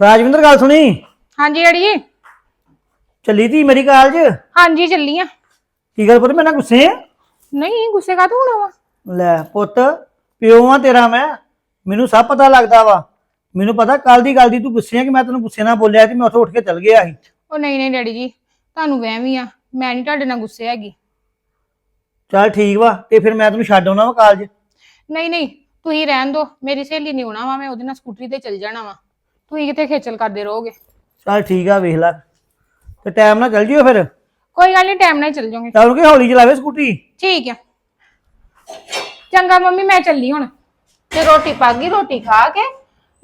ਰਾਜਵਿੰਦਰ ਗੱਲ ਸੁਣੀ? ਹਾਂਜੀ ਡੈਡੀ ਜੀ। ਚੱਲੀ ਤੀ ਮੇਰੀ ਕਾਲਜ? ਹਾਂਜੀ ਚੱਲੀ ਆ। ਕੀ ਗੱਲ ਪੁੱਤ ਮੈਂ ਨਾ ਗੁੱਸੇ ਆ? ਨਹੀਂ ਗੁੱਸੇ ਕਾ ਹੋਣਾ ਵਾ? ਲੈ ਪੁੱਤ ਪਿਓ ਆ ਤੇਰਾ ਮੈਂ। ਮੈਨੂੰ ਸਭ ਪਤਾ ਲੱਗਦਾ ਵਾ। ਮੈਨੂੰ ਪਤਾ ਕੱਲ ਦੀ ਗੱਲ ਦੀ ਤੂੰ ਗੁੱਸੇ ਆ ਕਿ ਮੈਂ ਤੈਨੂੰ ਗੁੱਸੇ ਨਾਲ ਬੋਲਿਆ ਤੇ ਮੈਂ ਉੱਥੋਂ ਉੱਠ ਕੇ ਚੱਲ ਗਿਆ ਸੀ। ਉਹ ਨਹੀਂ ਨਹੀਂ ਡੈਡੀ ਜੀ ਤੁਹਾਨੂੰ ਵਹਿਮ ਹੀ ਆ। ਮੈਂ ਨਹੀਂ ਤੁਹਾਡੇ ਨਾਲ ਗੁੱਸੇ ਹੈਗੀ। ਚੱਲ ਠੀਕ ਵਾ ਤੇ ਫਿਰ ਮੈਂ ਤੈਨੂੰ ਛੱਡ ਆਉਣਾ ਵਾ ਕਾਲਜ? ਨਹੀਂ ਨਹੀਂ ਤੁਸੀਂ ਰਹਿਣ ਦਿਓ ਮੇਰੀ ਸਹੇਲੀ ਨਹੀਂ ਆਉਣਾ ਵਾ ਮੈਂ ਉਹਦੇ ਨਾਲ ਸਕੂਟਰੀ ਤੇ ਚੱਲ ਜਾਣਾ ਵਾ। ਤੁਸੀਂ ਕਿੱਥੇ ਖੇਚਲ ਕਰਦੇ ਰਹੋਗੇ? ਚੱਲ ਠੀਕ ਆ ਵੇਖ ਲੈ। ਤੇ ਟਾਈਮ ਨਾਲ ਚੱਲ ਜਿਓ ਫਿਰ। ਕੋਈ ਗੱਲ ਨਹੀਂ ਟਾਈਮ ਨਾਲ ਹੀ ਚੱਲ ਜਾਓਗੇ। ਚੱਲ ਕਿ ਹੌਲੀ ਚਲਾਵੇ ਸਕੂਟੀ। ਠੀਕ ਆ। ਚੰਗਾ ਮੰਮੀ ਮੈਂ ਚੱਲੀ ਹੁਣ। ਤੇ ਰੋਟੀ ਪਾਗੀ ਰੋਟੀ ਖਾ ਕੇ।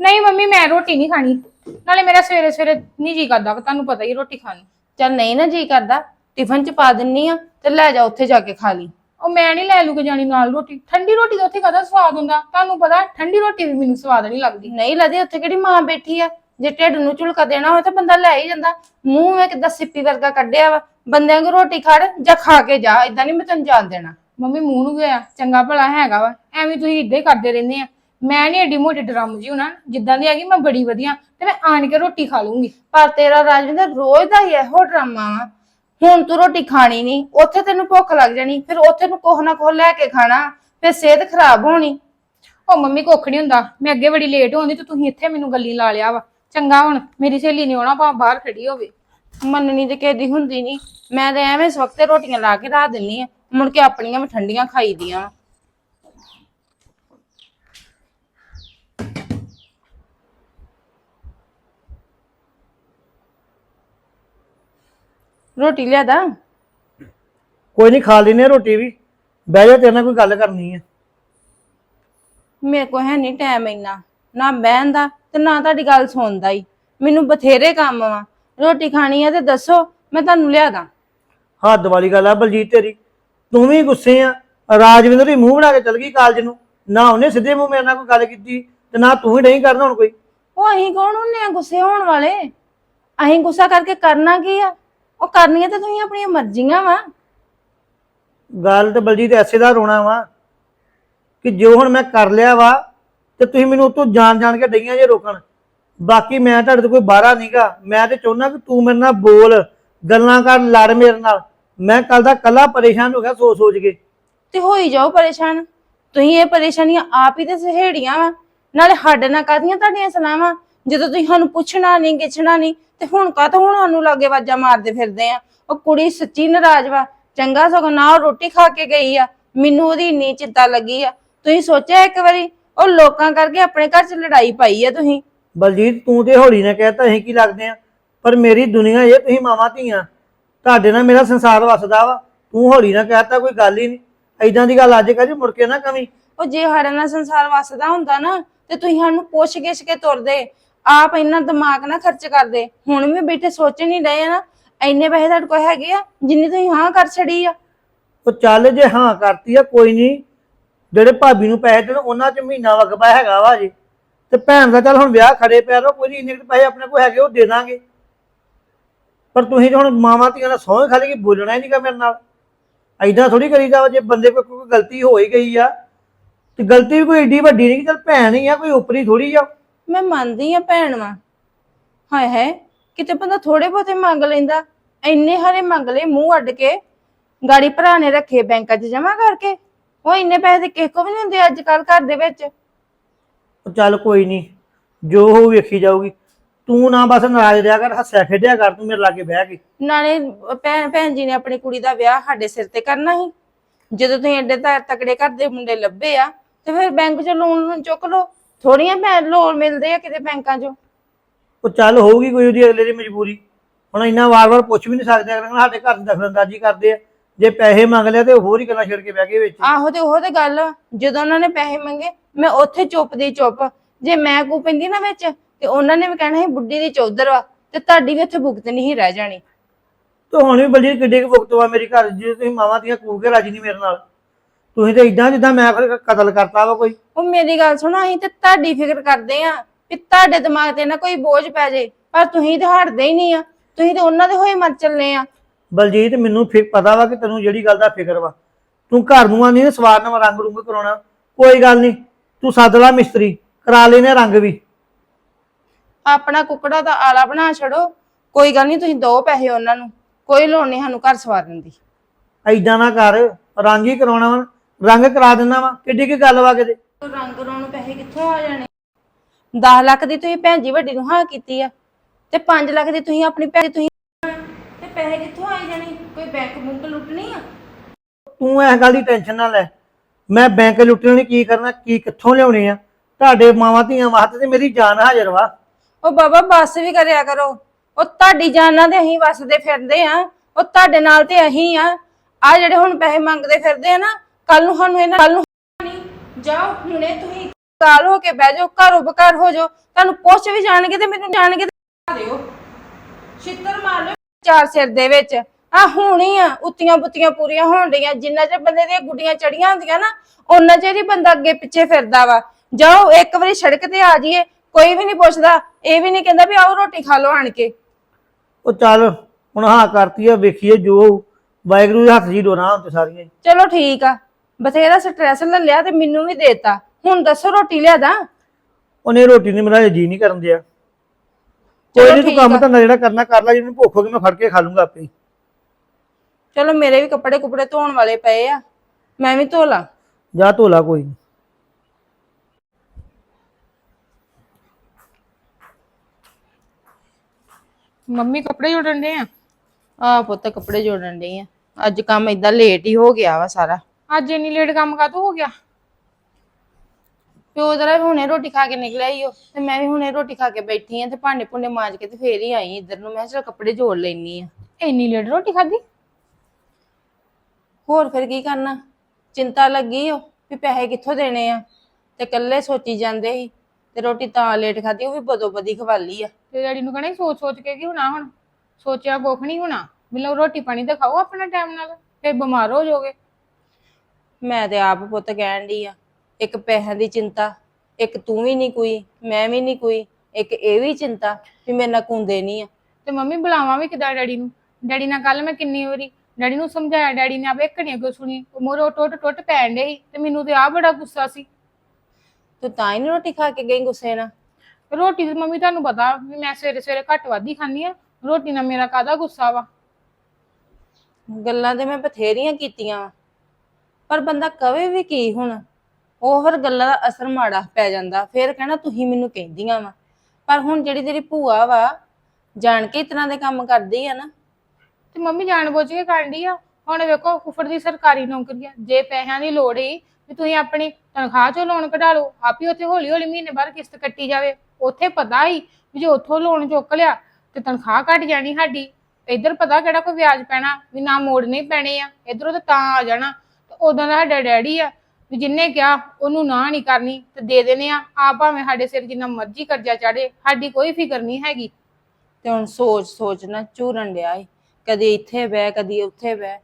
ਨਹੀਂ ਮੰਮੀ ਮੈਂ ਰੋਟੀ ਨਹੀਂ ਖਾਣੀ। ਨਾਲੇ ਮੇਰਾ ਸਵੇਰੇ ਸਵੇਰੇ ਨਹੀਂ ਜੀ ਕਰਦਾ ਤੁਹਾਨੂੰ ਪਤਾ ਹੀ ਰੋਟੀ ਖਾਣੀ। ਚੱਲ ਨਹੀਂ ਨਾ ਜੀ ਕਰਦਾ। ਟਿਫਨ ਚ ਪਾ ਦਿੰਨੀ ਆ ਤੇ ਲੈ ਜਾ ਉੱਥੇ ਜਾ ਕੇ ਖਾ ਲਈ। ਉਹ ਮੈਂ ਨਹੀਂ ਲੈ ਲੂ ਕੇ ਜਾਣੀ ਨਾਲ ਰੋਟੀ। ਠੰਡੀ ਰੋਟੀ ਦਾ ਉੱਥੇ ਕਦਾ ਸਵਾਦ ਹੁੰਦਾ? ਤੁਹਾਨੂੰ ਪਤਾ ਠੰਡੀ ਰੋਟੀ ਵੀ ਮੈਨੂੰ ਸਵਾਦ ਨਹੀਂ ਲੱਗਦੀ। ਨਹੀਂ ਲਦੇ ਉੱਥੇ ਕਿਹੜੀ ਮਾਂ ਬੈਠੀ ਆ? ਜੇ ਢਿੱਡ ਨੂੰ ਝੁਲਕਾ ਦੇਣਾ ਹੋਵੇ ਤਾਂ ਬੰਦਾ ਲੈ ਹੀ ਜਾਂਦਾ। ਮੂੰਹ ਵੇ ਕਿਦਾਂ ਸਿੱਪੀ ਵਰਗਾ ਕੱਢਿਆ ਵਾ? ਬੰਦਿਆਂ ਕੋ ਰੋਟੀ ਖੜ ਜਾਂ ਖਾ ਕੇ ਜਾ ਇਦਾਂ ਨਹੀਂ ਮੈਂ ਤੈਨੂੰ ਜਾਣ ਦੇਣਾ। ਮੰਮੀ ਮੂੰਹ ਨੂੰ ਗਿਆ ਚੰਗਾ ਭਲਾ ਹੈਗਾ ਵਾ। ਐਵੇਂ ਤੁਸੀਂ ਇਦਾਂ ਹੀ ਕਰਦੇ ਰਹਿੰਦੇ ਆ। ਮੈਂ ਨਹੀਂ ਏਡੀ ਮੋਟੀ ਡਰਮ ਜੀ ਹੁਣਾ। ਜਿੱਦਾਂ ਦੀ ਹੈਗੀ ਮੈਂ ਬੜੀ ਵਧੀਆ। ਤੇ ਮੈਂ ਆਣ ਕੇ ਰੋਟੀ ਖਾ ਲੂੰਗੀ। ਪਰ ਤੇਰਾ ਰਾਜਵਿੰਦਰ ਰੋਜ਼ ਦਾ ਹੀ ਇਹੋ ਡਰਾਮਾ ਵਾ। ਹੁਣ ਤੂੰ ਰੋਟੀ ਖਾਣੀ ਨਹੀਂ ਉੱਥੇ ਤੈਨੂੰ ਭੁੱਖ ਲੱਗ ਜਾਣੀ ਫਿਰ ਉੱਥੇ ਨੂੰ ਕੋਹ ਨਾ ਕੋਹ ਲੈ ਕੇ ਖਾਣਾ ਫਿਰ ਸਿਹਤ ਖਰਾਬ ਹੋਣੀ। ਉਹ ਮੰਮੀ ਕੁੱਖ ਨਹੀਂ ਹੁੰਦਾ ਮੈਂ ਅੱਗੇ ਬੜੀ ਲੇਟ ਹੋਉਂਦੀ ਤੇ ਤੁਸੀਂ ਇੱਥੇ ਮੈਨੂੰ ਗੱਲੀ ਲਾ ਲਿਆ ਵਾ। ਚੰਗਾ ਹੁਣ ਮੇਰੀ ਸਹੇਲੀ ਨੇ ਆਉਣਾ ਭਾਵੇਂ ਬਾਹਰ ਖੜੀ ਹੋਵੇ। ਮੰਨਣੀ ਤੇ ਕਿਸੇ ਦੀ ਹੁੰਦੀ ਨਹੀਂ ਮੈਂ ਤਾਂ ਐਵੇਂ ਇਸ ਵਕਤੇ ਰੋਟੀਆਂ ਲਾ ਕੇ ਰੱਖ ਦਿੰਨੀ ਆ ਮੁੜ ਕੇ ਆਪਣੀਆਂ ਵੀ ਠੰਡੀਆਂ ਖਾਈਦੀਆਂ ਵਾਂ। ਰੋਟੀ ਲਿਆਦਾ? ਕੋਈ ਨਹੀਂ ਖਾ ਲੈਨੇ ਰੋਟੀ ਵੀ। ਬਹਿ ਜਾ ਤੇਰੇ ਨਾਲ ਕੋਈ ਗੱਲ ਕਰਨੀ ਹੈ ਮੇਰੇ ਕੋ ਹੈ ਨਹੀਂ ਟਾਈਮ ਇੰਨਾ। ਨਾ ਬਹਿਣ ਦਾ ਤੇ ਨਾ ਤੁਹਾਡੀ ਗੱਲ ਸੁਣਦਾ ਹੀ। ਮੈਨੂੰ ਬਥੇਰੇ ਕੰਮ ਵਾ ਰੋਟੀ ਖਾਣੀ ਆ ਤੇ ਦੱਸੋ ਮੈਂ ਤੁਹਾਨੂੰ ਲਿਆਦਾ। ਹੱਦ ਵਾਲੀ ਗੱਲ ਆ ਬਲਜੀਤ ਤੇਰੀ। ਤੂੰ ਵੀ ਗੁੱਸੇ ਆ। ਰਾਜਵਿੰਦਰ ਹੀ ਮੂੰਹ ਬਣਾ ਕੇ ਚੱਲ ਗਈ ਕਾਲਜ ਨੂੰ। ਨਾ ਉਹਨੇ ਸਿੱਧੇ ਮੂੰਹ ਮੇਰੇ ਨਾਲ ਕੋਈ ਗੱਲ ਕੀਤੀ ਤੇ ਨਾ ਤੂੰ ਹੀ ਨਹੀਂ ਕਰਨਾ ਹੁਣ ਕੋਈ। ਉਹ ਅਸੀਂ ਕੌਣ ਹੁੰਨੇ ਆ ਗੁੱਸੇ ਹੋਣ ਵਾਲੇ? ਅਸੀਂ ਗੁੱਸਾ ਕਰਕੇ ਕਰਨਾ ਕੀ ਆ? ਉਹ ਕਰਨੀਆਂ ਤੇ ਤੁਸੀਂ ਆਪਣੀਆਂ ਮਰਜ਼ੀਆਂ ਵਾ। ਗੱਲ ਤੇ ਬਲਜੀਤ ਐਸੇ ਦਾ ਰੋਣਾ ਵਾ ਕਿ ਜੋ ਹੁਣ ਮੈਂ ਕਰ ਲਿਆ ਵਾ ਤੇ ਤੁਸੀਂ ਮੈਨੂੰ ਉਤੋਂ ਜਾਣ ਜਾਣ ਕੇ ਡਈਆਂ ਜੇ ਰੋਕਣ। ਬਾਕੀ ਮੈਂ ਤੁਹਾਡੇ ਤੋਂ ਕੋਈ ਬਾਹਰਾ ਨਹੀਂਗਾ। ਮੈਂ ਤੇ ਚਾਹੁੰਦਾ ਕਿ ਤੂੰ ਮੇਰੇ ਨਾਲ ਬੋਲ ਗੱਲਾਂ ਕਰ ਲੜ ਮੇਰੇ ਨਾਲ। ਮੈਂ ਕੱਲ ਦਾ ਕੱਲਾ ਪਰੇਸ਼ਾਨ ਹੋ ਗਿਆ ਸੋਚ ਸੋਚ ਕੇ। ਤੇ ਹੋਈ ਜਾਓ ਪਰੇਸ਼ਾਨ। ਤੁਸੀਂ ਇਹ ਪਰੇਸ਼ਾਨੀਆਂ ਆਪ ਹੀ ਤੇ ਸਹੇੜੀਆਂ ਵਾ। ਨਾਲੇ ਸਾਡੇ ਨਾਲ ਕਾਹਦੀਆਂ ਤੁਹਾਡੀਆਂ ਸਲਾਹਾਂ? ਜਦੋਂ ਤੁਸੀਂ ਸਾਨੂੰ ਪੁੱਛਣਾ ਨਹੀਂ ਗਿੱਛਣਾ ਨਹੀਂ ਤੇ ਹੁਣ ਕਾਹਤੋਂ ਹੁਣ ਸਾਨੂੰ ਲਾਗੇ ਵਾਜਾ ਮਾਰਦੇ ਫਿਰਦੇ ਆ? ਉਹ ਕੁੜੀ ਸੱਚੀ ਨਾਰਾਜ਼ ਵਾ। ਚੰਗਾ ਸਗੋਂ ਨਾ ਉਹ ਰੋਟੀ ਖਾ ਕੇ ਗਈ ਆ। ਮੈਨੂੰ ਉਹਦੀ ਇੰਨੀ ਚਿੰਤਾ ਲੱਗੀ ਆ। ਤੁਸੀਂ ਸੋਚਿਆ ਇੱਕ ਵਾਰੀ ਉਹ ਲੋਕਾਂ ਕਰਕੇ ਆਪਣੇ ਘਰ 'ਚ ਲੜਾਈ ਪਾਈ ਆ ਤੁਸੀਂ? ਬਲਜੀਤ ਤੂੰ ਤੇ ਹੌਲੀ ਨੇ ਕਹਿਤਾ ਅਸੀਂ ਕੀ ਲੱਗਦੇ ਆ? ਪਰ ਮੇਰੀ ਦੁਨੀਆ ਇਹ ਤੁਸੀਂ ਮਾਵਾਂ ਧੀਆਂ। ਤੁਹਾਡੇ ਨਾਲ ਮੇਰਾ ਸੰਸਾਰ ਵਸਦਾ ਵਾ। ਤੂੰ ਹੌਲੀ ਨਾ ਕਹਿਤਾ ਕੋਈ ਗੱਲ ਹੀ ਨਹੀਂ। ਐਦਾਂ ਦੀ ਗੱਲ ਅੱਜ ਕਹੀ ਮੁੜ ਕੇ ਨਾ ਕਵੀ। ਉਹ ਜੇ ਸਾਡੇ ਨਾਲ ਸੰਸਾਰ ਵਸਦਾ ਹੁੰਦਾ ਨਾ ਤੇ ਤੁਸੀਂ ਸਾਨੂੰ ਪੁੱਛ ਗਿੱਛ ਕੇ ਤੁਰਦੇ। ਆਪ ਇੰਨਾ ਦਿਮਾਗ ਨਾ ਖਰਚ ਕਰਦੇ। ਹੁਣ ਵੀ ਬੈਠੇ ਸੋਚ ਨਹੀਂ ਰਹੇ ਨਾ, ਇੰਨੇ ਪੈਸੇ ਤੁਹਾਡੇ ਕੋਲ ਹੈਗੇ ਆ, ਜਿੰਨੀ ਤੁਸੀਂ ਹਾਂ ਕਰ ਛੜੀ ਆ। ਉਹ ਚੱਲ ਜੇ ਹਾਂ ਕਰਤੀ ਆ, ਕੋਈ ਨਹੀਂ ਜਿਹੜੇ ਭਾਬੀ ਨੂੰ ਪੈਸੇ ਦੇਣ, ਉਹਨਾਂ ਚ ਮਹੀਨਾ ਵਗਬਾ ਹੈਗਾ ਵਾ ਜੀ ਤੇ ਭੈਣ ਦਾ ਚੱਲ ਹੁਣ ਵਿਆਹ ਖੜੇ ਪਿਆ ਰੋ, ਕੋਈ ਨਹੀਂ ਇੰਨੇ ਕੁ ਪੈਸੇ ਆਪਣੇ ਕੋਲ ਹੈਗੇ, ਉਹ ਦੇ ਦਾਂਗੇ। ਪਰ ਤੁਸੀਂ ਤਾਂ ਹੁਣ ਮਾਵਾਂ ਧੀਆਂ ਦਾ ਸਹੁੰ ਖਾਲੀ ਕਿ ਬੋਲਣਾ ਹੀ ਨਹੀਂਗਾ ਮੇਰੇ ਨਾਲ। ਐਦਾਂ ਥੋੜੀ ਕਰੀਦਾ ਵਾ, ਜੇ ਬੰਦੇ ਕੋਲ ਕੋਈ ਗਲਤੀ ਹੋ ਹੀ ਗਈ ਆ। ਤੇ ਗਲਤੀ ਵੀ ਕੋਈ ਏਡੀ ਵੱਡੀ ਨਹੀਂ ਕਿ ਚੱਲ ਭੈਣ ਹੀ ਆ, ਕੋਈ ਉਪਰੀ ਥੋੜੀ ਆ। ਮੈਂ ਮੰਨਦੀ ਆ ਭੈਣ ਵਾਂ। ਹਾਏ ਹੈ ਕਿਤੇ ਬੰਦਾ ਥੋੜੇ ਬਹੁਤੇ ਮੰਗ ਲੈਂਦਾ ਇੰਨੇ ਹਰੇ ਮੰਗ ਲਏ ਮੂੰਹ ਅੱਡ ਕੇ। ਗਾੜੀ ਭਰਾ ਨੇ ਰੱਖੇ ਬੈਂਕਾਂ 'ਚ ਜਮਾ ਕਰਕੇ। ਉਹ ਇੰਨੇ ਪੈਸੇ ਕਿਸੇ ਕੋ ਵੀ ਨਹੀਂ ਹੁੰਦੇ ਅੱਜ ਕੱਲ ਘਰ ਦੇ ਵਿੱਚ। ਉਹ ਚੱਲ ਕੋਈ ਨਹੀਂ ਜੋ ਹੋ ਵੇਖੀ ਜਾਊਗੀ। ਤੂੰ ਨਾ ਬਸ ਨਾਰਾਜ਼ ਰਿਹਾ ਕਰ ਹੱਸਿਆ ਖੇਡਿਆ ਕਰ ਤੂੰ ਮੇਰੇ ਲਾਗੇ ਬਹਿ ਕੇ। ਨਾਲੇ ਭੈਣ ਭੈਣ ਜੀ ਨੇ ਆਪਣੀ ਕੁੜੀ ਦਾ ਵਿਆਹ ਸਾਡੇ ਸਿਰ ਤੇ ਕਰਨਾ ਸੀ। ਜਦੋਂ ਤੁਸੀਂ ਐਡੇ ਤਾਂ ਤਕੜੇ ਘਰ ਦੇ ਮੁੰਡੇ ਲੱਭੇ ਆ ਤੇ ਫਿਰ ਬੈਂਕ ਚੋਂ ਲੋਨ ਚੁੱਕ ਲਓ। ਥੋੜੀਆਂ ਭੈਣ ਲੋਨ ਮਿਲਦੇ ਆ ਕਿਤੇ ਬੈਂਕਾਂ ਚੋਂ। ਉਹ ਚੱਲ ਹੋਊਗੀ ਕੋਈ ਉਹਦੀ ਅਗਲੇ ਦੀ ਮਜਬੂਰੀ। ਹੁਣ ਇੰਨਾ ਵਾਰ-ਵਾਰ ਪੁੱਛ ਵੀ ਨਹੀਂ ਸਕਦੇ ਅਗਲੇ ਨਾਲ ਸਾਡੇ ਘਰ ਦੀ ਦਖਲਅੰਦਾਜ਼ੀ ਕਰਦੇ ਆ। ਜੇ ਪੈਸੇ ਮੰਗ ਲਿਆ ਤੇ ਹੋਰ ਹੀ ਗੱਲਾਂ ਛੇੜ ਕੇ ਬਹਿ ਗਏ ਵਿੱਚ। ਆਹੋ ਤੇ ਉਹ ਤੇ ਗੱਲ ਆ। ਜਦੋਂ ਉਹਨਾਂ ਨੇ ਪੈਸੇ ਮੰਗੇ ਮੈਂ ਉੱਥੇ ਚੁੱਪ ਦੀ ਚੁੱਪ। ਜੇ ਮੈਂ ਕੋ ਪੈਂਦੀ ਨਾ ਵਿੱਚ ਤੇ ਉਹਨਾਂ ਨੇ ਵੀ ਕਹਿਣਾ ਸੀ ਬੁੱਢੀ ਦੀ ਚੌਧਰ ਵਾ ਤੇ ਤੁਹਾਡੀ ਵੀ ਉੱਥੇ ਭੁਗਤ ਨਹੀਂ ਰਹਿ ਜਾਣੀ। ਤੇ ਹੁਣ ਵੀ ਬਲਜੀਤ ਕਿੱਡੇ ਕੁ ਭੁਗਤਵਾ ਮੇਰੀ ਘਰ ਜੇ ਤੁਸੀਂ ਮਾਵਾਂ ਦੀਆਂ ਕੂ ਕੇ ਰਾਜੀ ਨਹੀਂ ਮੇਰੇ ਨਾਲ। ਤੁਸੀਂ ਤੇ ਇਦਾਂ ਜਿੱਦਾਂ ਮੈਂ ਫਿਰ ਕਤਲ ਕਰਤਾ ਵਾ ਕੋਈ। ਉਹ ਮੇਰੀ ਗੱਲ ਸੁਣੋ ਅਸੀਂ ਤੇ ਤੁਹਾਡੀ ਫਿਕਰ ਕਰਦੇ ਆ ਕਿ ਤੁਹਾਡੇ ਦਿਮਾਗ ਤੇ ਨਾ ਕੋਈ ਬੋਝ ਪੈ ਜੇ ਪਰ ਤੁਸੀਂ ਤੇ ਹਟਦੇ ਹੀ ਨਹੀਂ ਆ। ਤੁਸੀਂ ਤੇ ਉਹਨਾਂ ਦੇ ਹੋਏ ਮਰ ਚੱਲੇ ਆ। ਬਲਜੀਤ ਮੈਨੂੰ ਫਿਰ ਪਤਾ ਵਾ ਕਿ ਤੈਨੂੰ ਜਿਹੜੀ ਗੱਲ ਦਾ ਫਿਕਰ ਵਾ। ਤੂੰ ਘਰ ਨੂੰ ਆਨੀ ਸਵਾਰ ਨਾਲ ਰੰਗ ਰੁੰਗ ਕਰਾਉਣਾ। ਕੋਈ ਗੱਲ ਨਹੀਂ ਤੂੰ ਸੱਦ ਲਾ ਮਿਸਤਰੀ ਕਰਾ ਲੈਨੇ ਰੰਗ ਵੀ। ਆਪਣਾ ਕੁੱਕੜਾ ਦਾ ਆਲਾ ਬਣਾ ਛੜੋ ਕੋਈ ਗੱਲ ਨਹੀਂ ਤੁਸੀਂ ਦੋ ਪੈਸੇ ਉਹਨਾਂ ਨੂੰ। ਕੋਈ ਲੋੜ ਨਹੀਂ ਸਾਨੂੰ ਘਰ ਸਵਾਰਨ ਦੀ। ਐਦਾਂ ਨਾ ਕਰ ਰੰਗ ਹੀ ਕਰਾਉਣਾ ਵਾ। ਰੰਗ ਕਰਾ ਦਿੰਦਾ ਵਾ ਕਿੱਡੀ ਕੀ ਗੱਲ ਵਾ ਕਿਤੇ? ਰੰਗ ਕਰਾਉਣ ਨੂੰ ਪੈਸੇ ਕਿੱਥੋਂ ਆ ਜਾਣੇ? 10 ਲੱਖ ਦੀ ਤੁਸੀਂ ਭੈਣ ਜੀ ਵੱਡੀ ਨੂੰ ਹਾਂ ਕੀਤੀ ਆ ਤੇ 5 ਲੱਖ ਦੀ ਤੁਸੀਂ ਆਪਣੀ ਭੈਣ ਦੀ ਤੁਸੀਂ ਤੇ ਪੈਸੇ ਕਿੱਥੋਂ ਆਈ ਜਾਣੇ? ਕੋਈ ਬੈਂਕ ਬੁੰਕ ਲੁੱਟਣੀ ਆ? ਤੂੰ ਇਸ ਗੱਲ ਦੀ ਟੈਨਸ਼ਨ ਨਾ ਲੈ। ਮੈਂ ਬੈਂਕ ਲੁੱਟਣ ਲਈ ਕੀ ਕਰਨਾ ਕੀ ਕਿੱਥੋਂ ਲਿਆਉਣੇ ਆ? ਤੁਹਾਡੇ ਮਾਵਾਂ ਧੀਆਂ ਵਾਸਤੇ ਤੇ ਮੇਰੀ ਜਾਨ ਹਾਜ਼ਰ ਵਾ। ਉਹ ਬਾਬਾ ਬੱਸ ਵੀ ਕਰਿਆ ਕਰੋ। ਉਹ ਤੁਹਾਡੀ ਜਾਨਾਂ ਦੇ ਅਸੀਂ ਵਸਦੇ ਫਿਰਦੇ ਆ। ਉਹ ਤੁਹਾਡੇ ਨਾਲ ਤੇ ਅਸੀਂ ਆ। ਆ ਜਿਹੜੇ ਹੁਣ ਪੈਸੇ ਮੰਗਦੇ ਫਿਰਦੇ ਆ ਨਾ ਕੱਲ ਨੂੰ ਸਾਨੂੰ ਇਹਨਾਂ ਕੱਲ ਨੂੰ ਨਹੀਂ। ਜਾਓ ਹੁਣੇ ਤੁਸੀਂ ਕਾਲ ਹੋ ਕੇ ਬਹਿ ਜਾਓ ਘਰੋਂ ਬਕਾਰ ਹੋ ਜਾਓ। ਤੁਹਾਨੂੰ ਪੁੱਛ ਵੀ ਜਾਣਗੇ ਤੇ ਮੈਨੂੰ ਜਾਣਗੇ ਤੇ ਦਿਓ। ਛਿੱਤਰ ਮਾਰ ਲਿਓ ਚਾਰ ਸਿਰ ਦੇ ਵਿੱਚ। ਆ ਹੁਣੀ ਆ ਉੱਤੀਆਂ ਬੁੱਤੀਆਂ ਪੂਰੀਆਂ ਹੋਣ ਡੀਆਂ ਜਿੰਨਾ ਚਿਰ ਬੰਦੇ ਦੀਆਂ ਗੁੱਡੀਆਂ ਚੜੀਆਂ ਹੁੰਦੀਆਂ ਨਾ ਉਹਨਾਂ ਚਿਰ ਹੀ ਬੰਦਾ ਅੱਗੇ ਪਿੱਛੇ ਫਿਰਦਾ ਵਾ। ਜਾਓ ਇੱਕ ਵਾਰੀ ਸੜਕ ਤੇ ਆ ਜਾਈਏ। ਕੋਈ ਵੀ ਨਹੀਂ ਪੁੱਛਦਾ ਇਹ ਵੀ ਨਹੀਂ ਕਹਿੰਦਾ ਵੀ ਆਓ ਰੋਟੀ ਖਾ ਲਓ ਆਣ ਕੇ। ਉਹ ਚੱਲ ਹੁਣ ਹਾਂ ਕਰਤੀ ਆ ਵੇਖੀਏ ਜੋ। ਵਾਹਿਗੁਰੂ ਦੇ ਹੱਥ ਜੀ ਡੋਰਾਂ ਹੁੰਦੇ ਸਾਰੀਆਂ ਹੀ। ਚਲੋ ਠੀਕ ਆ। ਬਥੇਰਾ ਸਟ੍ਰੈਸ ਲੈ ਲਿਆ ਤੇ ਮੈਨੂੰ ਵੀ ਦੇਤਾ। ਹੁਣ ਦੱਸੋ ਰੋਟੀ ਲਿਆ ਦਾਂ? ਉਹਨੇ ਰੋਟੀ ਨਹੀਂ ਮੇਰਾ ਜੀ ਨਹੀਂ ਕਰਨ ਦਿਆ। ਕੋਈ ਨਹੀਂ ਤੂੰ ਕੰਮ। ਧੰਦਾ ਜਿਹੜਾ ਕਰਨਾ ਕਰ ਲੈ ਜਿਹਨੂੰ ਭੁੱਖ ਹੋਗੀ ਮੈਂ ਫੜ ਕੇ ਖਾ ਲੂੰਗਾ ਆਪੇ ਹੀ। ਚਲੋ ਮੇਰੇ ਵੀ ਕੱਪੜੇ ਕੁਪੜੇ ਧੋਣ ਵਾਲੇ ਪਏ ਆ। ਮੈਂ ਵੀ ਧੋ ਲਾਂ। ਜਾ ਧੋਲਾ ਕੋਈ ਨੀ। ਮੰਮੀ ਕੱਪੜੇ ਜੋੜਨ ਦੇ ਆ? ਆ ਪੁੱਤ ਕੱਪੜੇ ਜੋੜਨ ਡਈ ਆ। ਅੱਜ ਕੰਮ ਏਦਾਂ ਲੇਟ ਹੀ ਹੋ ਗਿਆ ਵਾ ਸਾਰਾ। ਅੱਜ ਇੰਨੀ ਲੇਟ ਕੰਮ ਕਾਤੋਂ ਹੋ ਗਿਆ ਪਿਓ ਜਰਾ ਹੁਣੇ ਰੋਟੀ ਖਾ ਕੇ ਨਿਕਲਿਆ ਈ ਓ ਤੇ ਮੈਂ ਵੀ ਹੁਣੇ ਰੋਟੀ ਖਾ ਕੇ ਬੈਠੀ ਆ ਤੇ ਭਾਂਡੇ ਭੁੰਡੇ ਮਾਂਜ ਕੇ ਤੇ ਫੇਰ ਹੀ ਆਈ ਇੱਧਰ ਨੂੰ ਮੈਂ ਕਿਹਾ ਚਲ ਕੱਪੜੇ ਜੋੜ ਲੈਣੀ ਆ ਇੰਨੀ ਲੇਟ ਰੋਟੀ ਖਾਧੀ ਹੋਰ ਫਿਰ ਕੀ ਕਰਨਾ ਚਿੰਤਾ ਲੱਗੀ ਓ ਵੀ ਪੈਸੇ ਕਿੱਥੋਂ ਦੇਣੇ ਆ ਤੇ ਇਕੱਲੇ ਸੋਚੀ ਜਾਂਦੇ ਸੀ ਤੇ ਰੋਟੀ ਤਾਂ ਲੇਟ ਖਾਧੀ ਉਹ ਵੀ ਬਦੋ ਬਦੀ ਖਵਾਲੀ ਆ ਤੇ ਡੈਡੀ ਨੂੰ ਕਹਣਾ ਸੋਚ ਸੋਚ ਕੇ ਕੀ ਹੋਣਾ ਹੁਣ ਸੋਚਿਆ ਕੁੱਖ ਨਹੀਂ ਹੋਣਾ ਮਿਲੋ ਰੋਟੀ ਪਾਣੀ ਤਾਂ ਖਾਓ ਆਪਣਾ ਟਾਈਮ ਨਾਲ ਫਿਰ ਬਿਮਾਰ ਹੋ ਜਾਓਗੇ ਮੈਂ ਤੇ ਆਪ ਪੁੱਤ ਕਹਿਣ ਡਈ ਆ ਇੱਕ ਪੈਸਿਆਂ ਦੀ ਚਿੰਤਾ ਇੱਕ ਤੂੰ ਵੀ ਨਹੀਂ ਕੋਈ ਮੈਂ ਵੀ ਨਹੀਂ ਕੋਈ ਇੱਕ ਇਹ ਵੀ ਚਿੰਤਾ ਵੀ ਮੇਰੇ ਨਾਲ ਕੁੰਦੇ ਨਹੀਂ ਆ। ਤੇ ਮੰਮੀ ਬੁਲਾਵਾਂ ਵੀ ਕਿਦਾਂ ਡੈਡੀ ਨੂੰ? ਡੈਡੀ ਨਾਲ ਕੱਲ ਮੈਂ ਕਿੰਨੀ ਵਾਰੀ ਡੈਡੀ ਨੂੰ ਸਮਝਾਇਆ ਡੈਡੀ ਨੇ ਆਪੇ ਕਣੀਆਂ ਕਿਉਂ ਸੁਣੀ ਮੋਰੋ ਟੁੱਟ ਟੁੱਟ ਪੈਣ ਡੇ ਸੀ ਤੇ ਮੈਨੂੰ ਤੇ ਆ ਬੜਾ ਗੁੱਸਾ ਸੀ। ਤੂੰ ਤਾਂ ਹੀ ਨੀ ਰੋਟੀ ਖਾ ਕੇ ਗਈ ਗੁੱਸੇ ਨਾਲ। ਰੋਟੀ ਤੇ ਮੰਮੀ ਤੁਹਾਨੂੰ ਪਤਾ ਵੀ ਮੈਂ ਸਵੇਰੇ ਸਵੇਰੇ ਘੱਟ ਵੱਧ ਹੀ ਖਾਂਦੀ ਆ ਰੋਟੀ ਨਾਲ ਮੇਰਾ ਕਾਹਦਾ ਗੁੱਸਾ ਵਾ? ਗੱਲਾਂ ਤੇ ਮੈਂ ਬਥੇਰੀਆਂ ਕੀਤੀਆਂ ਵਾਂ। ਪਰ ਬੰਦਾ ਕਵੇ ਵੀ ਕੀ ਹੁਣ? ਉਹ ਫਿਰ ਗੱਲਾਂ ਦਾ ਅਸਰ ਮਾੜਾ ਪੈ ਜਾਂਦਾ। ਫਿਰ ਕਹਿਣਾ, ਤੁਸੀਂ ਮੈਨੂੰ ਕਹਿੰਦੀਆਂ ਵਾ। ਪਰ ਹੁਣ ਜਿਹੜੀ ਤੇਰੀ ਭੂਆ ਵਾ, ਜਾਣ ਕੇ ਇਤਨਾ ਦੇ ਕੰਮ ਕਰਦੀ ਆ ਨਾ। ਤੇ ਮੰਮੀ ਜਾਣ ਕੇ ਕਰਦੀ ਆ? ਹੁਣ ਵੇਖੋ, ਫੁੱਫੜ ਦੀ ਸਰਕਾਰੀ ਨੌਕਰੀ ਆ। ਜੇ ਪੈਸਿਆਂ ਦੀ ਲੋੜ ਈ, ਵੀ ਤੁਸੀਂ ਆਪਣੀ ਤਨਖਾਹ ਚੋਂ ਲੋਨ ਕਢਾ ਲਓ। ਆਪੀ ਉੱਥੇ ਹੌਲੀ ਹੌਲੀ ਮਹੀਨੇ ਬਾਅਦ ਕਿਸ਼ਤ ਕੱਟੀ ਜਾਵੇ। ਉੱਥੇ ਪਤਾ ਹੀ ਵੀ ਜੇ ਉੱਥੋਂ ਲੋਨ ਚੁੱਕ ਲਿਆ, ਤੇ ਤਨਖਾਹ ਘਟ ਜਾਣੀ ਸਾਡੀ। ਇੱਧਰ ਪਤਾ ਕਿਹੜਾ ਕੋਈ ਵਿਆਜ ਪੈਣਾ, ਵੀ ਨਾ ਮੋੜਨੇ ਹੀ ਪੈਣੇ ਆ। ਇੱਧਰੋਂ ਤਾਂ ਤਾਂ ਆ ਜਾਣਾ। ਤੇ ਉਦੋਂ ਦਾ ਸਾਡਾ ਡੈਡੀ ਆ, ਵੀ ਜਿੰਨੇ ਕਿਹਾ, ਉਹਨੂੰ ਨਾ ਨਹੀਂ ਕਰਨੀ ਤੇ ਦੇ ਦੇਣੇ ਆ। ਆ ਭਾਵੇਂ ਸਾਡੇ ਸਿਰ ਜਿੰਨਾ ਮਰਜ਼ੀ ਕਰਜ਼ਾ ਚਾੜੇ ਸਾਡੀ ਕੋਈ ਫਿਕਰ ਨਹੀਂ ਹੈਗੀ। ਤੇ ਹੁਣ ਸੋਚ ਸੋਚ ਨਾ ਚੂਰਨ ਡਿਆ ਏ। ਕਦੀ ਇੱਥੇ ਬਹਿ, ਕਦੀ ਉੱਥੇ ਬਹਿ।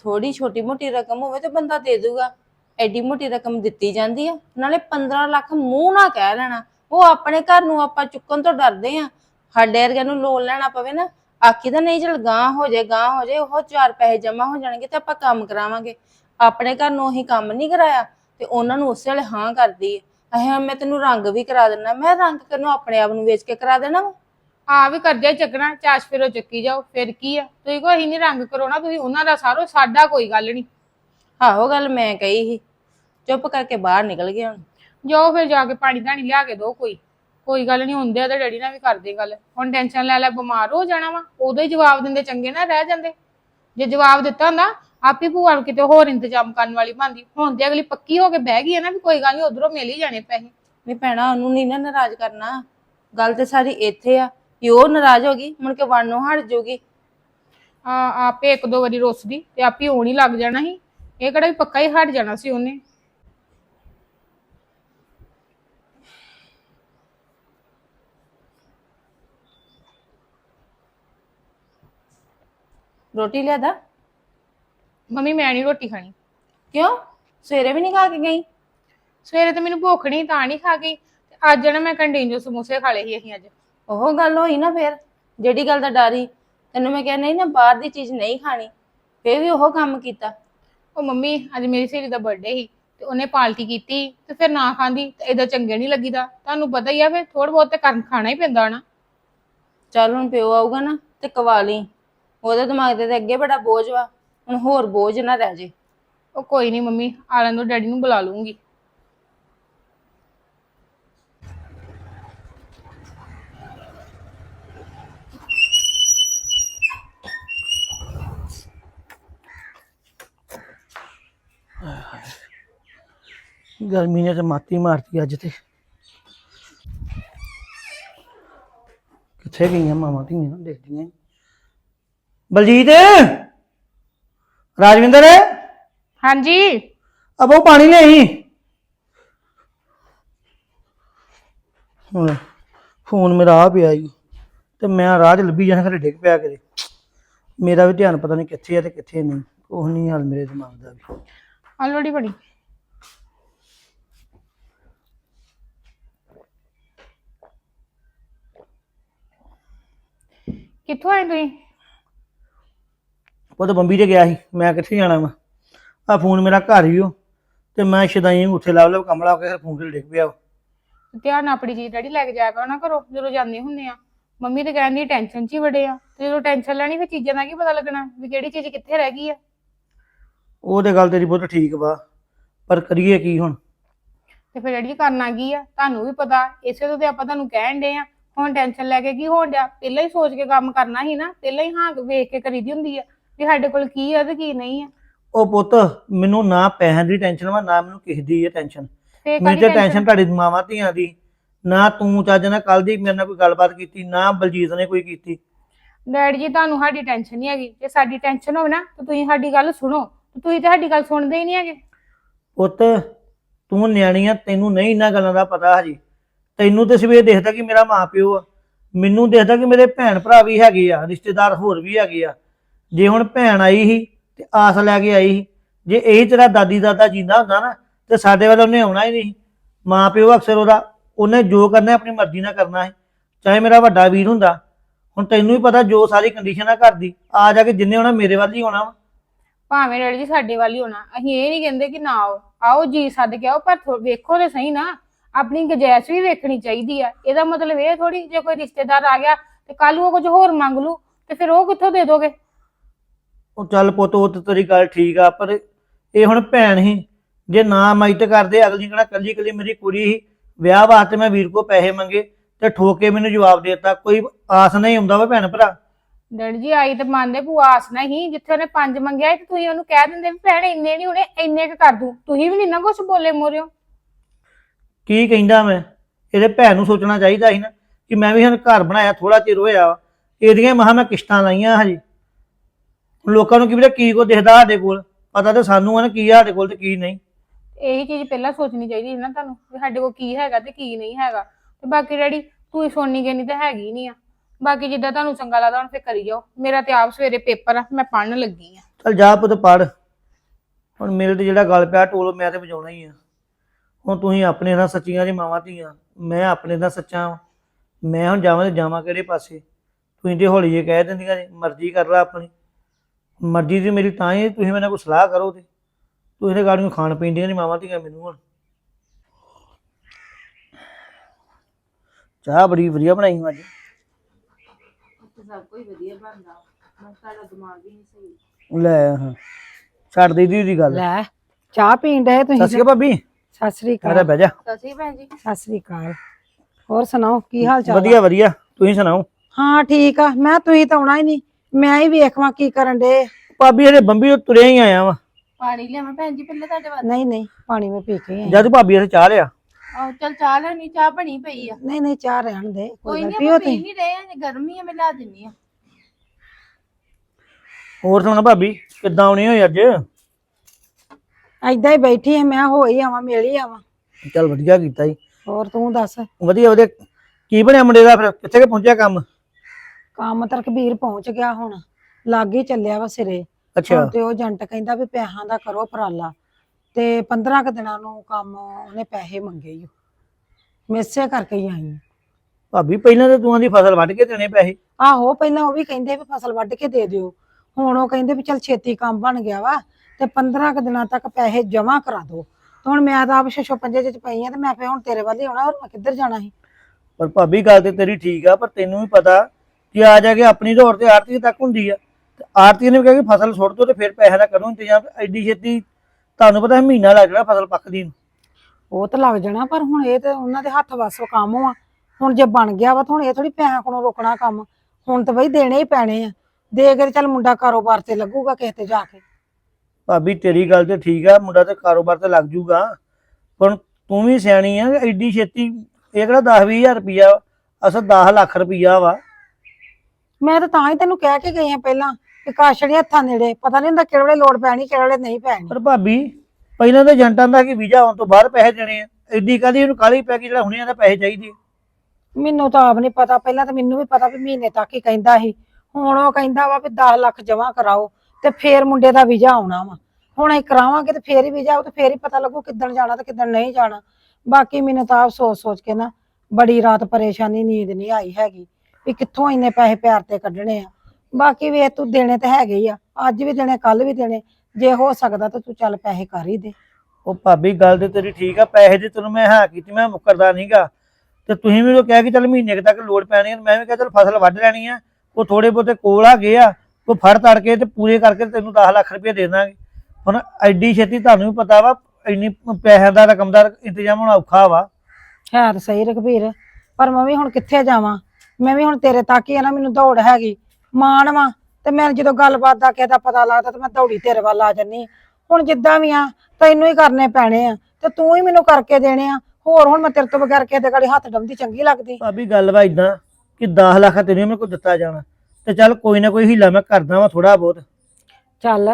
ਥੋੜੀ ਛੋਟੀ ਮੋਟੀ ਰਕਮ ਹੋਵੇ ਤੇ ਬੰਦਾ ਦੇ ਦੂਗਾ। ਐਡੀ ਮੋਟੀ ਰਕਮ ਦਿੱਤੀ ਜਾਂਦੀ ਆ, ਨਾਲੇ 15 ਲੱਖ ਮੂੰਹ ਨਾ ਕਹਿ ਲੈਣਾ। ਉਹ ਆਪਣੇ ਘਰ ਨੂੰ ਆਪਾਂ ਚੁੱਕਣ ਤੋਂ ਡਰਦੇ ਆ। ਸਾਡੇ ਵਰਗਿਆਂ ਨੂੰ ਲੋਨ ਲੈਣਾ ਪਵੇ ਨਾ, ਆਖੀ ਤਾਂ ਨਹੀਂ ਚਲ ਗਾਂ ਹੋ ਜਾਏ ਗਾਂ ਹੋ ਜਾਏ, ਉਹ ਚਾਰ ਪੈਸੇ ਜਮਾ ਹੋ ਜਾਣਗੇ ਤੇ ਆਪਾਂ ਕੰਮ ਕਰਾਵਾਂਗੇ। ਆਪਣੇ ਘਰ ਨੂੰ ਅਸੀਂ ਕੰਮ ਨਹੀਂ ਕਰਾਇਆ ਤੇ ਉਹਨਾਂ ਨੂੰ ਉਸੇ ਵੇਲੇ ਹਾਂ ਕਰਦੀ ਹੈ ਅਹੀਂ ਮੈਂ ਤੈਨੂੰ ਰੰਗ ਵੀ ਕਰਾ ਦੇਣਾ ਮੈਂ ਰੰਗ ਕਿਨੂੰ ਆਪਣੇ ਆਪ ਨੂੰ ਵੇਚ ਕੇ ਕਰਾ ਦੇਣਾ ਵਾ? ਆ ਵੀ ਕਰਜ਼ਾ ਚੱਕਣਾ ਚਾਸ਼ ਫਿਰੋ ਚੱਕੀ ਜਾਓ ਫਿਰ ਕੀ ਆ? ਤੁਸੀਂ ਕੋਈ ਨਹੀਂ ਰੰਗ ਕਰਾਉਣਾ ਤੁਸੀਂ ਉਹਨਾਂ ਦਾ ਸਾਰੋ ਸਾਡਾ ਕੋਈ ਗੱਲ ਨਹੀਂ। ਆਹੋ ਗੱਲ ਮੈਂ ਕਹੀ ਸੀ। ਚੁੱਪ ਕਰਕੇ ਬਾਹਰ ਨਿਕਲ ਗਿਆ ਹੁਣ। ਜਾਓ ਫਿਰ ਜਾ ਕੇ ਪਾਣੀ ਧਾਣੀ ਲਿਆ ਕੇ ਦੋ ਕੋਈ। ਕੋਈ ਗੱਲ ਨਹੀਂ ਹੁੰਦੇ ਆ ਤੇ ਡੈਡੀ ਨਾਲ ਵੀ ਕਰਦੇ ਗੱਲ। ਹੁਣ ਟੈਨਸ਼ਨ ਲੈ ਲੈ ਬਿਮਾਰ ਹੋ ਜਾਣਾ ਵਾ। ਉਦੋਂ ਹੀ ਜਵਾਬ ਦਿੰਦੇ ਚੰਗੇ ਨਾ ਰਹਿ ਜਾਂਦੇ। ਜੇ ਜਵਾਬ ਦਿੱਤਾ ਹੁੰਦਾ ਆਪੇ ਭੂਆ ਨੂੰ ਕਿਤੇ ਹੋਰ ਇੰਤਜ਼ਾਮ ਕਰਨ ਵਾਲੀ ਬਣਦੀ। ਹੁਣ ਤੇ ਅਗਲੀ ਪੱਕੀ ਹੋ ਕੇ ਬਹਿ ਗਈ ਹੈ ਨਾ ਵੀ ਕੋਈ ਗੱਲ ਨਹੀਂ ਉਧਰੋਂ ਮਿਲ ਹੀ ਜਾਣੇ ਪੈਸੇ। ਨਹੀਂ ਭੈਣਾ ਉਹਨੂੰ ਨਹੀਂ ਨਾ ਨਾਰਾਜ਼ ਕਰਨਾ। ਗੱਲ ਤੇ ਸਾਰੀ ਇੱਥੇ ਆ। ਕਿ ਉਹ ਨਾਰਾਜ਼ ਹੋ ਗਈ ਮੁੜ ਕੇ ਵਣ ਨੂੰ ਹਟ ਜਾਊਗੀ ਆ ਆਪੇ ਇੱਕ ਦੋ ਵਾਰੀ ਰੁੱਸਦੀ ਤੇ ਆਪੇ ਹੋਣ ਹੀ ਲੱਗ ਜਾਣਾ ਸੀ। ਇਹ ਕਿਹੜਾ ਵੀ ਪੱਕਾ ਹੀ ਹਟ ਜਾਣਾ ਸੀ ਉਹਨੇ। ਰੋਟੀ ਲਿਆਦਾ? ਮੰਮੀ ਮੈਂ ਨਹੀਂ ਰੋਟੀ ਖਾਣੀ। ਕਿਉਂ? ਸਵੇਰੇ ਵੀ ਨਹੀਂ ਖਾ ਕੇ ਗਈ? ਸਵੇਰੇ ਤੇ ਮੈਨੂੰ ਭੁੱਖ ਨਹੀਂ ਤਾਂ ਨਹੀਂ ਖਾ ਗਈ। ਤੇ ਅੱਜ ਨਾ ਮੈਂ ਕੰਟੀਨ ਚੋਂ ਸਮੋਸੇ ਖਾ ਲਏ ਸੀ ਅਸੀਂ ਅੱਜ। ਉਹ ਗੱਲ ਹੋਈ ਨਾ ਫੇਰ। ਜਿਹੜੀ ਗੱਲ ਦਾ ਡਰੀ ਤੈਨੂੰ ਮੈਂ ਕਿਹਾ ਨਹੀਂ ਨਾ ਬਾਹਰ ਦੀ ਚੀਜ਼ ਨਹੀਂ ਖਾਣੀ। ਫੇਰ ਵੀ ਉਹ ਕੰਮ ਕੀਤਾ। ਉਹ ਮੰਮੀ ਅੱਜ ਮੇਰੀ ਸਹੇਲੀ ਦਾ ਬਰਥਡੇ ਸੀ ਤੇ ਉਹਨੇ ਪਾਰਟੀ ਕੀਤੀ ਤੇ ਫਿਰ ਨਾ ਖਾਂਦੀ ਤੇ ਇਹਦਾ ਚੰਗੇ ਨਹੀਂ ਲੱਗੀਦਾ। ਤੁਹਾਨੂੰ ਪਤਾ ਹੀ ਆ ਫਿਰ ਥੋੜਾ ਬਹੁਤ ਤੇ ਕਰਨ ਖਾਣਾ ਹੀ ਪੈਂਦਾ ਨਾ ਚੱਲ ਹੁਣ ਪਿਓ ਆਊਗਾ ਨਾ ਤੇ ਕਵਾ ਲਈ। ਉਹਦੇ ਦਿਮਾਗ ਤੇ ਤਾਂ ਅੱਗੇ ਬੜਾ ਬੋਝ ਵਾ। ਹੁਣ ਹੋਰ ਬੋਝ ਨਾ ਰਹਿ ਜੇ। ਉਹ ਕੋਈ ਨਹੀਂ ਮੰਮੀ ਆਲਨ ਤੋਂ ਡੈਡੀ ਨੂੰ ਬੁਲਾ ਲੂੰਗੀ ਗਰਮੀ ਨੇ ਤੇ ਮਾਤੀ ਮਾਰਤੀ ਅੱਜ ਤੇ। ਕਿੱਥੇ ਗਈਆਂ ਮਾਵਾਂ ਧੀਆਂ ਦੇਖਦੀਆਂ। ਬਲਜੀਤ! ਰਾਜਵਿੰਦਰ? ਹਾਂਜੀ। ਅਬੋ ਪਾਣੀ ਲਿਆਈ। ਹੁਣ ਫੋਨ ਮੇਰਾ ਆ ਪਿਆ ਈ ਤੇ ਮੈਂ ਰਾਹ 'ਚ ਲੱਭੀ ਜਾਣਾ ਘਰੇ ਡਿੱਗ ਪਿਆ ਕਰੇ ਮੇਰਾ ਵੀ ਧਿਆਨ ਪਤਾ ਨਹੀਂ ਕਿੱਥੇ ਆ ਤੇ ਕਿੱਥੇ ਨਹੀਂ। ਉਹ ਨਹੀਂ ਹਾਲ ਮੇਰੇ ਦਿਮਾਗ ਦਾ ਵੀ। ਆਲਰੇਡੀ ਬਣੀ ਕਿੱਥੋਂ ਆਏ ਤੁਸੀਂ? ਉਹ ਤਾਂ ਬੰਬੀ ਤੇ ਗਿਆ ਸੀ ਮੈਂ ਕਿੱਥੇ ਜਾਣਾ ਵਾ? ਆ ਫੋਨ ਮੇਰਾ ਘਰ ਹੀ ਉਹ ਤੇ ਮੈਂ ਸ਼ਦਾਈ ਉੱਥੇ ਲੱਭ ਲੱਭ ਕਮਲਾ ਕੇ ਫੋਨ ਤੇ ਡਿੱਗ ਪਿਆ ਵਾ। ਧਿਆਨ ਨਾਲ ਆਪਣੀ ਚੀਜ਼ ਡੈਡੀ ਲੈ ਕੇ ਜਾਇਆ ਕਰੋ ਨਾ ਕਰੋ ਜਦੋਂ ਜਾਂਦੇ ਹੁੰਦੇ ਆ। ਮੰਮੀ ਤੇ ਕਹਿੰਦੀ ਟੈਨਸ਼ਨ 'ਚ ਹੀ ਬੜੇ ਆ ਤੇ ਜਦੋਂ ਟੈਨਸ਼ਨ ਲੈਣੀ ਫਿਰ ਚੀਜ਼ਾਂ ਦਾ ਕੀ ਪਤਾ ਲੱਗਣਾ ਵੀ ਕਿਹੜੀ ਚੀਜ਼ ਕਿੱਥੇ ਰਹਿ ਗਈ ਆ। ਉਹ ਤੇ ਗੱਲ ਤੇਰੀ ਬਹੁਤ ਠੀਕ ਵਾ ਪਰ ਕਰੀਏ ਕੀ ਹੁਣ? ਤੇ ਫਿਰ ਡੈਡੀ ਕਰਨਾ ਕੀ ਆ ਤੁਹਾਨੂੰ ਵੀ ਪਤਾ ਇਸੇ ਤੋਂ ਤੇ ਆਪਾਂ ਤੁਹਾਨੂੰ ਕਹਿਣ ਦੇ ਆ ਹੁਣ ਟੈਨਸ਼ਨ ਲੈ ਕੇ ਕੀ ਹੋਣ ਡਿਆ? ਪਹਿਲਾਂ ਹੀ ਸੋਚ ਕੇ ਕੰਮ ਕਰਨਾ ਸੀ ਨਾ ਪਹਿਲਾਂ ਹੀ ਹਾਂ ਵੇਖ ਕੇ ਕਰੀਦੀ ਹੁੰਦੀ ਆ। ਵੀ ਸਾਡੇ ਕੋਲ ਕੀ ਆ ਤੇ ਕੀ ਨਹੀਂ ਆ। ਉਹ ਪੁੱਤ ਮੈਨੂੰ ਨਾ ਪੈਸਿਆਂ ਦੀ ਟੈਨਸ਼ਨ ਵਾ ਨਾ ਮੈਨੂੰ ਕਿਸੇ ਦੀ ਹੈ ਟੈਨਸ਼ਨ ਤੇ ਮੈਨੂੰ ਤੇ ਟੈਨਸ਼ਨ ਤੁਹਾਡੀ ਮਾਵਾਂ ਧੀਆਂ ਦੀ। ਨਾ ਤੂੰ ਚੱਜ ਨਾਲ ਕੱਲ ਦੀ ਮੇਰੇ ਨਾਲ ਕੋਈ ਗੱਲਬਾਤ ਕੀਤੀ ਨਾ ਬਲਜੀਤ ਨੇ ਕੋਈ ਕੀਤੀ। ਡੈਡੀ ਜੀ ਤੁਹਾਨੂੰ ਸਾਡੀ ਟੈਨਸ਼ਨ ਨਹੀਂ ਹੈਗੀ। ਜੇ ਸਾਡੀ ਟੈਨਸ਼ਨ ਹੋਵੇ ਨਾ ਤਾਂ ਤੁਸੀਂ ਸਾਡੀ ਗੱਲ ਸੁਣੋ। ਤੇ ਤੁਸੀਂ ਤਾਂ ਸਾਡੀ ਗੱਲ ਸੁਣਦੇ ਹੀ ਨਹੀਂ ਹੈਗੇ। ਪੁੱਤ ਤੂੰ ਨਿਆਣੀ ਆ ਤੈਨੂੰ ਨਹੀਂ ਇਹਨਾਂ ਗੱਲਾਂ ਦਾ ਪਤਾ ਹਜੇ। ਤੈਨੂੰ ਤੇ ਸਵੇਰ ਦੇਖਦਾ ਕਿ ਮੇਰਾ ਮਾਂ ਪਿਓ ਆ। ਮੈਨੂੰ ਦੇਖਦਾ ਕਿ ਮੇਰੇ ਭੈਣ ਭਰਾ ਵੀ ਹੈਗੇ ਆ ਰਿਸ਼ਤੇਦਾਰ ਹੋਰ ਵੀ ਹੈਗੇ ਆ। ਜੇ ਹੁਣ ਭੈਣ ਆਈ ਸੀ ਤੇ ਆਸ ਲੈ ਕੇ ਆਈ ਸੀ, ਜੇ ਇਹੀ ਤੇਰਾ ਦਾਦੀ ਦਾਦਾ ਜਿੰਦਾ ਹੁੰਦਾ ਨਾ, ਤੇ ਸਾਡੇ ਵੱਲ ਉਹਨੇ ਆਉਣਾ ਹੀ ਨਹੀਂ ਮਾਂ ਪਿਓ ਅਕਸਰ ਉਹਦਾ, ਉਹਨੇ ਜੋ ਕਰਨਾ ਆਪਣੀ ਮਰਜ਼ੀ ਨਾਲ ਕਰਨਾ ਹੈ ਚਾਹੇ ਮੇਰਾ ਵੱਡਾ ਵੀਰ ਹੁੰਦਾ, ਹੁਣ ਤੈਨੂੰ ਵੀ ਪਤਾ ਜੋ ਸਾਰੀ ਕੰਡੀਸ਼ਨ ਆ ਘਰ ਦੀ, ਆ ਜਾ ਕੇ ਜਿੰਨੇ ਆਉਣਾ ਮੇਰੇ ਵੱਲ ਹੀ ਆਉਣਾ ਵਾ। ਭਾਵੇਂ ਡੈਡੀ ਜੀ ਸਾਡੇ ਵੱਲ ਹੀ ਹੋਣਾ, ਅਸੀਂ ਇਹ ਨਹੀਂ ਕਹਿੰਦੇ ਕਿ ਨਾ ਆਓ। ਆਓ ਜੀ ਸੱਦ ਕੇ ਆਓ, ਪਰ ਥੋ- ਵੇਖੋ ਤੇ ਸਹੀ ਨਾ, ਆਪਣੀ ਗੁੰਜਾਇਸ਼ ਵੀ ਵੇਖਣੀ ਚਾਹੀਦੀ ਆ। ਇਹਦਾ ਮਤਲਬ ਇਹ ਥੋੜੀ ਜੇ ਕੋਈ ਰਿਸ਼ਤੇਦਾਰ ਆ ਗਿਆ ਤੇ ਕੱਲ ਨੂੰ ਉਹ ਕੁਝ ਹੋਰ ਮੰਗ ਲੂ, ਤੇ ਫਿਰ ਉਹ ਕਿੱਥੋਂ ਦੇ ਦੋਗੇ? ਉਹ ਚੱਲ ਪੁੱਤ ਉਹ ਤੇ ਤੇਰੀ ਗੱਲ ਠੀਕ ਆ ਪਰ ਇਹ ਹੁਣ ਭੈਣ ਹੀ ਜੇ ਨਾ ਮਾਈਤ ਕਰਦੇ ਅਗਲੀ ਕਹਣਾ ਕੱਲੀ ਕੱਲੀ ਮੇਰੀ ਕੁੜੀ ਹੀ ਵਿਆਹ ਵਾਸਤੇ ਮੈਂ ਵੀਰ ਕੋ ਪੈਸੇ ਮੰਗੇ ਤੇ ਠੋਕੇ ਮੈਨੂੰ ਜਵਾਬ ਦੇਤਾ। ਕੋਈ ਆਸ ਨਹੀਂ ਹੁੰਦਾ ਵਾ ਭੈਣ ਭਰਾ। ਡੈਡੀ ਜੀ ਆਈ ਤੇ ਮੰਨਦੇ ਭੂਆ ਆਸ ਨਹੀਂ। ਜਿੱਥੇ ਉਹਨੇ ਪੰਜ ਮੰਗਿਆ ਸੀ ਤੇ ਤੁਸੀਂ ਉਹਨੂੰ ਕਹਿ ਦਿੰਦੇ ਵੀ ਭੈਣ ਇੰਨੇ ਨਹੀਂ ਉਹਨੇ ਇੰਨੇ ਕ ਕਰ ਦੂੰ। ਤੁਸੀਂ ਵੀ ਨਹੀਂ ਨਾ ਕੁਝ ਬੋਲੇ ਮੋਰਿਓ। ਕੀ ਕਹਿੰਦਾ ਮੈਂ? ਇਹਦੇ ਭੈਣ ਨੂੰ ਸੋਚਣਾ ਚਾਹੀਦਾ ਸੀ ਨਾ ਕਿ ਮੈਂ ਵੀ ਹੁਣ ਘਰ ਬਣਾਇਆ ਥੋੜਾ ਚਿਰ ਹੋਇਆ ਵਾ। ਇਹਦੀਆਂ ਮਹਾ ਮੈਂ ਕਿਸ਼ਤਾਂ ਲਾਈਆਂ ਹਜੇ। ਹੁਣ ਲੋਕਾਂ ਨੂੰ ਕੀ ਪਤਾ ਕੀ ਕੋ ਦਿਖਦਾ ਸਾਡੇ ਕੋਲ? ਪਤਾ ਤੇ ਸਾਨੂੰ ਆ ਨਾ ਕੀ ਆ ਸਾਡੇ ਕੋਲ ਤੇ ਕੀ ਨਹੀਂ। ਇਹੀ ਚੀਜ਼ ਪਹਿਲਾਂ ਸੋਚਣੀ ਚਾਹੀਦੀ ਸੀ ਨਾ ਤੁਹਾਨੂੰ ਵੀ ਸਾਡੇ ਕੋਲ ਕੀ ਹੈਗਾ ਤੇ ਕੀ ਨਹੀਂ ਹੈਗਾ। ਤੇ ਬਾਕੀ ਡੈਡੀ ਤੂੰ ਸੋਨੀ ਗੇਨੀ ਤਾਂ ਹੈਗੀ ਨਹੀਂ ਆ। ਬਾਕੀ ਜਿੱਦਾਂ ਤੁਹਾਨੂੰ ਚੰਗਾ ਲੱਗਦਾ ਹੁਣ ਫੇਰ ਕਰੀ ਜਾਓ। ਮੇਰਾ ਤੇ ਆਪ ਸਵੇਰੇ ਪੇਪਰ ਆ ਮੈਂ ਪੜਨ ਲੱਗੀ ਆ। ਚੱਲ ਜਾ ਪੁੱਤ ਪੜ ਹੁਣ ਮੇਰੇ ਤੇ ਜਿਹੜਾ ਗੱਲ ਪਿਆ ਟੋਲ ਮੈਂ ਤੇ ਵਜਾਉਣਾ ਹੀ ਆ। ਹੁਣ ਤੁਸੀਂ ਆਪਣੇ ਨਾਲ ਸੱਚੀਆਂ ਜੀ ਮਾਵਾਂ ਧੀਆਂ। ਮੈਂ ਆਪਣੇ ਦਾ ਸੱਚਾ ਵਾਂ। ਮੈਂ ਹੁਣ ਜਾਵਾਂ ਤੇ ਜਾਵਾਂ ਕਿਹੜੇ ਪਾਸੇ? ਤੁਸੀਂ ਤੇ ਹੌਲੀ ਜੇ ਕਹਿ ਦਿੰਦੀਆਂ ਜੀ ਮਰਜ਼ੀ ਕਰ ਲੈ ਆਪਣੀ। ਮਰਜ਼ੀ ਦੀ ਮੇਰੀ ਤਾਂ ਹੀ ਤੁਸੀਂ ਮੇਰੇ ਨਾਲ ਕੋਈ ਸਲਾਹ ਕਰੋ ਤੇ। ਤੁਸੀਂ ਤੇ ਗਾੜੀਆਂ ਖਾਣ ਪੀਂਦੀਆਂ ਨਹੀਂ ਮਾਵਾਂ ਧੀਆਂ ਮੈਨੂੰ ਹੁਣ। ਚਾਹ ਬੜੀ ਵਧੀਆ ਬਣਾਈ ਮੈਂ ਅੱਜ। ਸਭ ਕੁਝ ਵਧੀਆ ਬਣਦਾ। ਤੁਹਾਡਾ ਦਿਮਾਗ ਵੀ ਨਹੀਂ ਸਹੀ। ਲੈ ਹਾਂ। ਛੱਡ ਦੇ ਦੀ ਗੱਲ। ਲੈ ਚਾਹ ਪੀਣ ਡਏ ਸਤਿ ਤੁਸੀਂ ਸ਼੍ਰੀ ਅਕਾਲ ਭਾਬੀ। ਸਤਿ ਸ੍ਰੀ ਆਰਾ ਅਕਾਲ। ਬਹਿ ਜਾ। ਸਸੀ ਭੈਣ ਜੀ। ਸਤਿ ਸ੍ਰੀ ਅਕਾਲ। ਹੋਰ ਸੁਣਾਓ ਕੀ ਹਾਲ ਚਾਲ ਆ? ਵਧੀਆ ਵਧੀਆ। ਤੁਸੀਂ ਸੁਣਾਓ? ਹਾਂ ਠੀਕ ਆ। ਮੈਂ ਤੁਸੀਂ ਤਾਂ ਆਉਣਾ ਹੀ ਨਹੀਂ। ਮੈਂ ਹੀ ਵੇਖਵਾਂ ਕੀ ਕਰਨ ਡੇ ਭਾਬੀ ਹਰੇ ਬੰਬੀ ਤੋਂ ਤੁਰਿਆ ਹੀ ਆਇਆ ਵਾ। ਪਾਣੀ ਲਿਆਵਾਂ ਭੈਣ ਜੀ ਪਹਿਲਾਂ ਤੁਹਾਡੇ ਵਾਸਤੇ ਨਹੀਂ ਨਹੀਂ ਪਾਣੀ ਮੈਂ ਪੀ ਕੇ ਆਈ ਜਦ ਭਾਬੀ ਇੱਥੇ ਚਾਹ ਲਿਆ। ਆਹ ਚੱਲ ਚਾਹ ਲੈਣੀ ਚਾਹ ਬਣੀ ਪਈ ਆ। ਨਹੀਂ ਨਹੀਂ ਚਾਹ ਰਹਿਣ ਦੇ ਕੋਈ ਨਹੀਂ ਪੀਓ ਪੀ ਤੁਸੀਂ। ਨਹੀਂ ਰਹੇ ਆ ਗਰਮੀ ਆ ਮੈਂ ਲਾ ਦਿੰਨੀ ਆ। ਹੋਰ ਸੁਣਾ ਭਾਬੀ ਕਿੱਦਾਂ ਆਉਣੀ ਹੋਈ ਅੱਜ? ਐਦਾਂ ਹੀ ਬੈਠੀ ਆ ਮੈਂ ਹੋਈ ਆਵਾਂ ਮਿਲ ਹੀ ਆਵਾਂ। ਚੱਲ ਵਧੀਆ ਕੀਤਾ ਜੀ। ਹੋਰ ਤੂੰ ਦੱਸ। ਵਧੀਆ ਵਧੀਆ। ਕੀ ਬਣਿਆ ਮੁੰਡੇ ਦਾ ਫਿਰ? ਕਿੱਥੇ ਕਿ ਪਹੁੰਚਿਆ ਕੰਮ? ਕੰਮ ਤਾਂ ਕਬੀਰ ਪਹੁੰਚ ਗਿਆ ਹੁਣ ਲਾਗੇ ਚੱਲਿਆ ਵਾ ਸਿਰੇ। ਅੱਛਾ। ਹੁਣ ਤੇ ਉਹ ਏਜੰਟ ਕਹਿੰਦਾ ਵੀ ਪੈਸਿਆਂ ਦਾ ਕਰੋ ਉਪਰਾਲਾ। ਤੇ 15 ਕੁ ਦਿਨਾਂ ਨੂੰ ਕੰਮ ਉਹਨੇ ਪੈਸੇ ਮੰਗੇ ਹੀ ਮੇਸੇ ਕਰਕੇ ਹੀ ਆਈ। ਭਾਬੀ ਪਹਿਲਾਂ ਤਾਂ ਤੂੰ ਆਂਦੀ ਫਸਲ ਵੱਢ ਕੇ ਦੇਣੇ ਪੈਸੇ। ਆਹੋ ਪਹਿਲਾਂ ਉਹ ਵੀ ਕਹਿੰਦੇ ਵੀ ਫਸਲ ਵੱਢ ਕੇ ਦੇ ਦਿਓ। ਹੁਣ ਉਹ ਕਹਿੰਦੇ ਵੀ ਚਲ ਛੇਤੀ ਕੰਮ ਬਣ ਗਿਆ ਵਾ ਤੇ 15 ਕੁ ਦਿਨਾਂ ਤੱਕ ਪੈਸੇ ਜਮ੍ਹਾਂ ਕਰਾ ਦਿਓ ਤੇ ਹੁਣ ਮੈਂ ਤਾਂ ਆਪ ਛੇ ਪੰਜੇ ਚ ਪਈ ਆ ਤੇ ਮੈਂ ਫੇ ਹੁਣ ਤੇਰੇ ਵੱਲ ਹੀ ਆਉਣਾ ਹੋਰ ਮੈਂ ਕਿੱਧਰ ਜਾਣਾ ਸੀ? ਪਰ ਭਾਬੀ ਗੱਲ ਤੇ ਤੇਰੀ ਠੀਕ ਆ ਪਰ ਤੈਨੂੰ ਵੀ ਪਤਾ ਜੇ ਆ ਜਾ ਕੇ ਆਪਣੀ ਦੌੜ ਤੇ ਆਰਤੀ ਤੱਕ ਹੁੰਦੀ ਆ ਤੇ ਆਰਤੀ ਨੇ ਵੀ ਕਿਹਾ ਕਿ ਫਸਲ ਸੁੱਟ ਦੋ ਤੇ ਫਿਰ ਪੈਸੇ ਦਾ ਕਰੋ ਇੰਤਜ਼ਾਮ ਐਡੀ ਛੇਤੀ ਤੁਹਾਨੂੰ ਪਤਾ ਹੈ ਮਹੀਨਾ ਲੱਗ ਜਾਣਾ ਫਸਲ ਪੱਕਦੀ ਨੂੰ। ਉਹ ਤਾਂ ਲੱਗ ਜਾਣਾ ਪਰ ਹੁਣ ਇਹ ਤੇ ਉਹਨਾਂ ਦੇ ਹੱਥ ਵੱਸ ਕੰਮ ਆ ਹੁਣ ਜੇ ਬਣ ਗਿਆ ਵਾ ਤਾਂ ਹੁਣ ਇਹ ਥੋੜੀ ਪੈਸਿਆਂ ਕੋਲੋਂ ਰੋਕਣਾ ਕੰਮ। ਹੁਣ ਤਾਂ ਬਈ ਦੇਣੇ ਹੀ ਪੈਣੇ ਆ। ਦੇ ਕੇ ਚੱਲ ਮੁੰਡਾ ਕਾਰੋਬਾਰ ਤੇ ਲੱਗੂਗਾ ਕਿਸੇ ਤੇ ਜਾ ਕੇ। ਭਾਬੀ ਤੇਰੀ ਗੱਲ ਤੇ ਠੀਕ ਆ ਮੁੰਡਾ ਤੇ ਕਾਰੋਬਾਰ ਤੇ ਲੱਗ ਜੂਗਾ। ਪਰ ਤੂੰ ਵੀ ਸਿਆਣੀ ਆ ਐਡੀ ਛੇਤੀ ਇਹ ਕਿਹੜਾ 10 20000 ਰੁਪਿਆ ਅਸਲ 10 ਲੱਖ ਰੁਪਿਆ ਵਾ। ਮੈਂ ਤਾਂ ਤਾਂ ਹੀ ਤੈਨੂੰ ਕਹਿ ਕੇ ਗਈ ਆ ਪਹਿਲਾਂ ਕਿ ਕਾਸ਼ੜੀ ਹੱਥਾਂ ਨੇੜੇ ਪਤਾ ਨਹੀਂ ਹੁੰਦਾ ਕਿਹੜੇ ਵੇਲੇ ਲੋੜ ਪੈਣੀ ਕਿਹੜੇ ਵੇਲੇ ਨਹੀਂ ਪੈਣੀ। ਪਰ ਭਾਬੀ ਪਹਿਲਾਂ ਤਾਂ ਏਜੰਟਾਂ ਦਾ ਕਿ ਵੀਜ਼ਾ ਆਉਣ ਤੋਂ ਬਾਅਦ ਪੈਸੇ ਦੇਣੇ ਆ। ਐਡੀ ਕਾਹਦੀ ਉਹਨੂੰ ਕਾਲੀ ਪੈ ਗਈ ਜਿਹੜਾ ਹੁਣੇ ਆਂਦਾ ਪੈਸੇ ਚਾਹੀਦੇ ਆ। ਮੈਨੂੰ ਤਾਂ ਆਪ ਨਹੀਂ ਪਤਾ ਪਹਿਲਾਂ ਤਾਂ ਮੈਨੂੰ ਵੀ ਪਤਾ ਵੀ ਮਹੀਨੇ ਤੱਕ ਹੀ ਕਹਿੰਦਾ ਸੀ। ਹੁਣ ਉਹ ਕਹਿੰਦਾ ਵਾ ਵੀ 10 ਲੱਖ ਜਮ੍ਹਾਂ ਕਰਾਓ ਤੇ ਫੇਰ ਮੁੰਡੇ ਦਾ ਵੀਜ਼ਾ ਆਉਣਾ ਵਾ। ਹੁਣ ਅਸੀਂ ਕਰਾਵਾਂਗੇ ਤੇ ਫੇਰ ਹੀ ਵੀਜ਼ਾ ਆਉ ਤੇ ਫੇਰ ਹੀ ਪਤਾ ਲੱਗੂ ਕਿੱਦਣ ਜਾਣਾ ਤੇ ਕਿੱਦਣ ਨਹੀਂ ਜਾਣਾ। ਬਾਕੀ ਮੈਨੂੰ ਤਾਂ ਆਪ ਸੋਚ ਸੋਚ ਕੇ ਨਾ ਬੜੀ ਰਾਤ ਪਰੇਸ਼ਾਨੀ ਨੀਂਦ ਨਹੀਂ ਆਈ ਹੈਗੀ। ਵੀ ਕਿੱਥੋਂ ਇੰਨੇ ਪੈਸੇ ਪਿਆਰ ਤੇ ਕੱਢਣੇ ਆ? ਬਾਕੀ ਵੇ ਤੂੰ ਦੇਣੇ ਤੇ ਹੈਗੇ ਹੀ ਆ। ਅੱਜ ਵੀ ਦੇਣੇ ਕੱਲ ਵੀ ਦੇਣੇ। ਜੇ ਹੋ ਸਕਦਾ ਤਾਂ ਤੂੰ ਚੱਲ ਪੈਸੇ ਕਰ ਹੀ ਦੇ। ਉਹ ਭਾਬੀ ਗੱਲ ਤੇ ਤੇਰੀ ਠੀਕ ਆ ਪੈਸੇ ਦੀ ਤੈਨੂੰ ਮੈਂ ਹਾਂ ਕੀਤੀ ਮੈਂ ਮੁੱਕਰਦਾ ਨਹੀਂਗਾ। ਤੇ ਤੁਸੀਂ ਵੀ ਉਹ ਕਹਿ ਕਿ ਚੱਲ ਮਹੀਨੇ ਤੱਕ ਲੋੜ ਪੈਣੀ ਮੈਂ ਵੀ ਕਿਹਾ ਚੱਲ ਫਸਲ ਵੱਢ ਲੈਣੀ ਆ। ਉਹ ਥੋੜੇ ਬਹੁਤੇ ਕੋਲ ਆ ਗਏ ਆ ਉਹ ਫੜ ਤੜ ਕੇ ਤੇ ਪੂਰੇ ਕਰਕੇ ਤੈਨੂੰ 10 ਲੱਖ ਰੁਪਏ ਦੇ ਦਾਂਗੇ। ਹੁਣ ਐਡੀ ਛੇਤੀ ਤੁਹਾਨੂੰ ਵੀ ਪਤਾ ਵਾ ਇੰਨੀ ਪੈਸਿਆਂ ਦਾ ਰਕਮ ਦਾ ਇੰਤਜ਼ਾਮ ਹੋਣਾ ਔਖਾ ਵਾ। ਹੈ ਤਾਂ ਸਹੀ ਰਘਬੀਰ ਪਰ ਮੈਂ ਵੀ ਹੁਣ ਕਿੱਥੇ ਜਾਵਾਂ? ਮੈਂ ਵੀ ਹੁਣ ਤੇਰੇ ਤੱਕ ਹੀ ਆ ਨਾ ਮੈਨੂੰ ਦੌੜ ਹੈਗੀ। ਮਾਣ ਵਾ। ਤੇ ਮੈਂ ਜਦੋਂ ਗੱਲਬਾਤ ਦਾ ਕਿਸੇ ਦਾ ਪਤਾ ਲੱਗਦਾ ਤੇ ਮੈਂ ਦੌੜੀ ਤੇਰੇ ਵੱਲ ਆ ਜੰਨੀ ਹੁਣ ਜਿੱਦਾਂ ਵੀ ਆ ਤੈਨੂੰ ਹੀ ਕਰਨੇ ਪੈਣੇ ਆ। ਤੇ ਤੂੰ ਹੀ ਮੈਨੂੰ ਕਰਕੇ ਦੇਣੇ ਆ। ਹੋਰ ਹੁਣ ਮੈਂ ਤੇਰੇ ਤੋਂ ਬਗੈਰ ਕਿਸੇ ਦੇ ਗਾੜੀ ਹੱਥ ਡੰਦੀ ਚੰਗੀ ਲੱਗਦੀ। ਭਾਬੀ ਗੱਲ ਵਾ ਇਦਾਂ ਕਿ 10 ਲੱਖ ਤੈਨੂੰ ਮੇਰੇ ਕੋਲ ਦਿੱਤਾ ਜਾਣਾ। ਤੇ ਚੱਲ ਕੋਈ ਨਾ ਕੋਈ ਹੀਲਾ ਮੈਂ ਕਰਦਾ ਵਾ ਥੋੜਾ ਬਹੁਤ। ਚੱਲ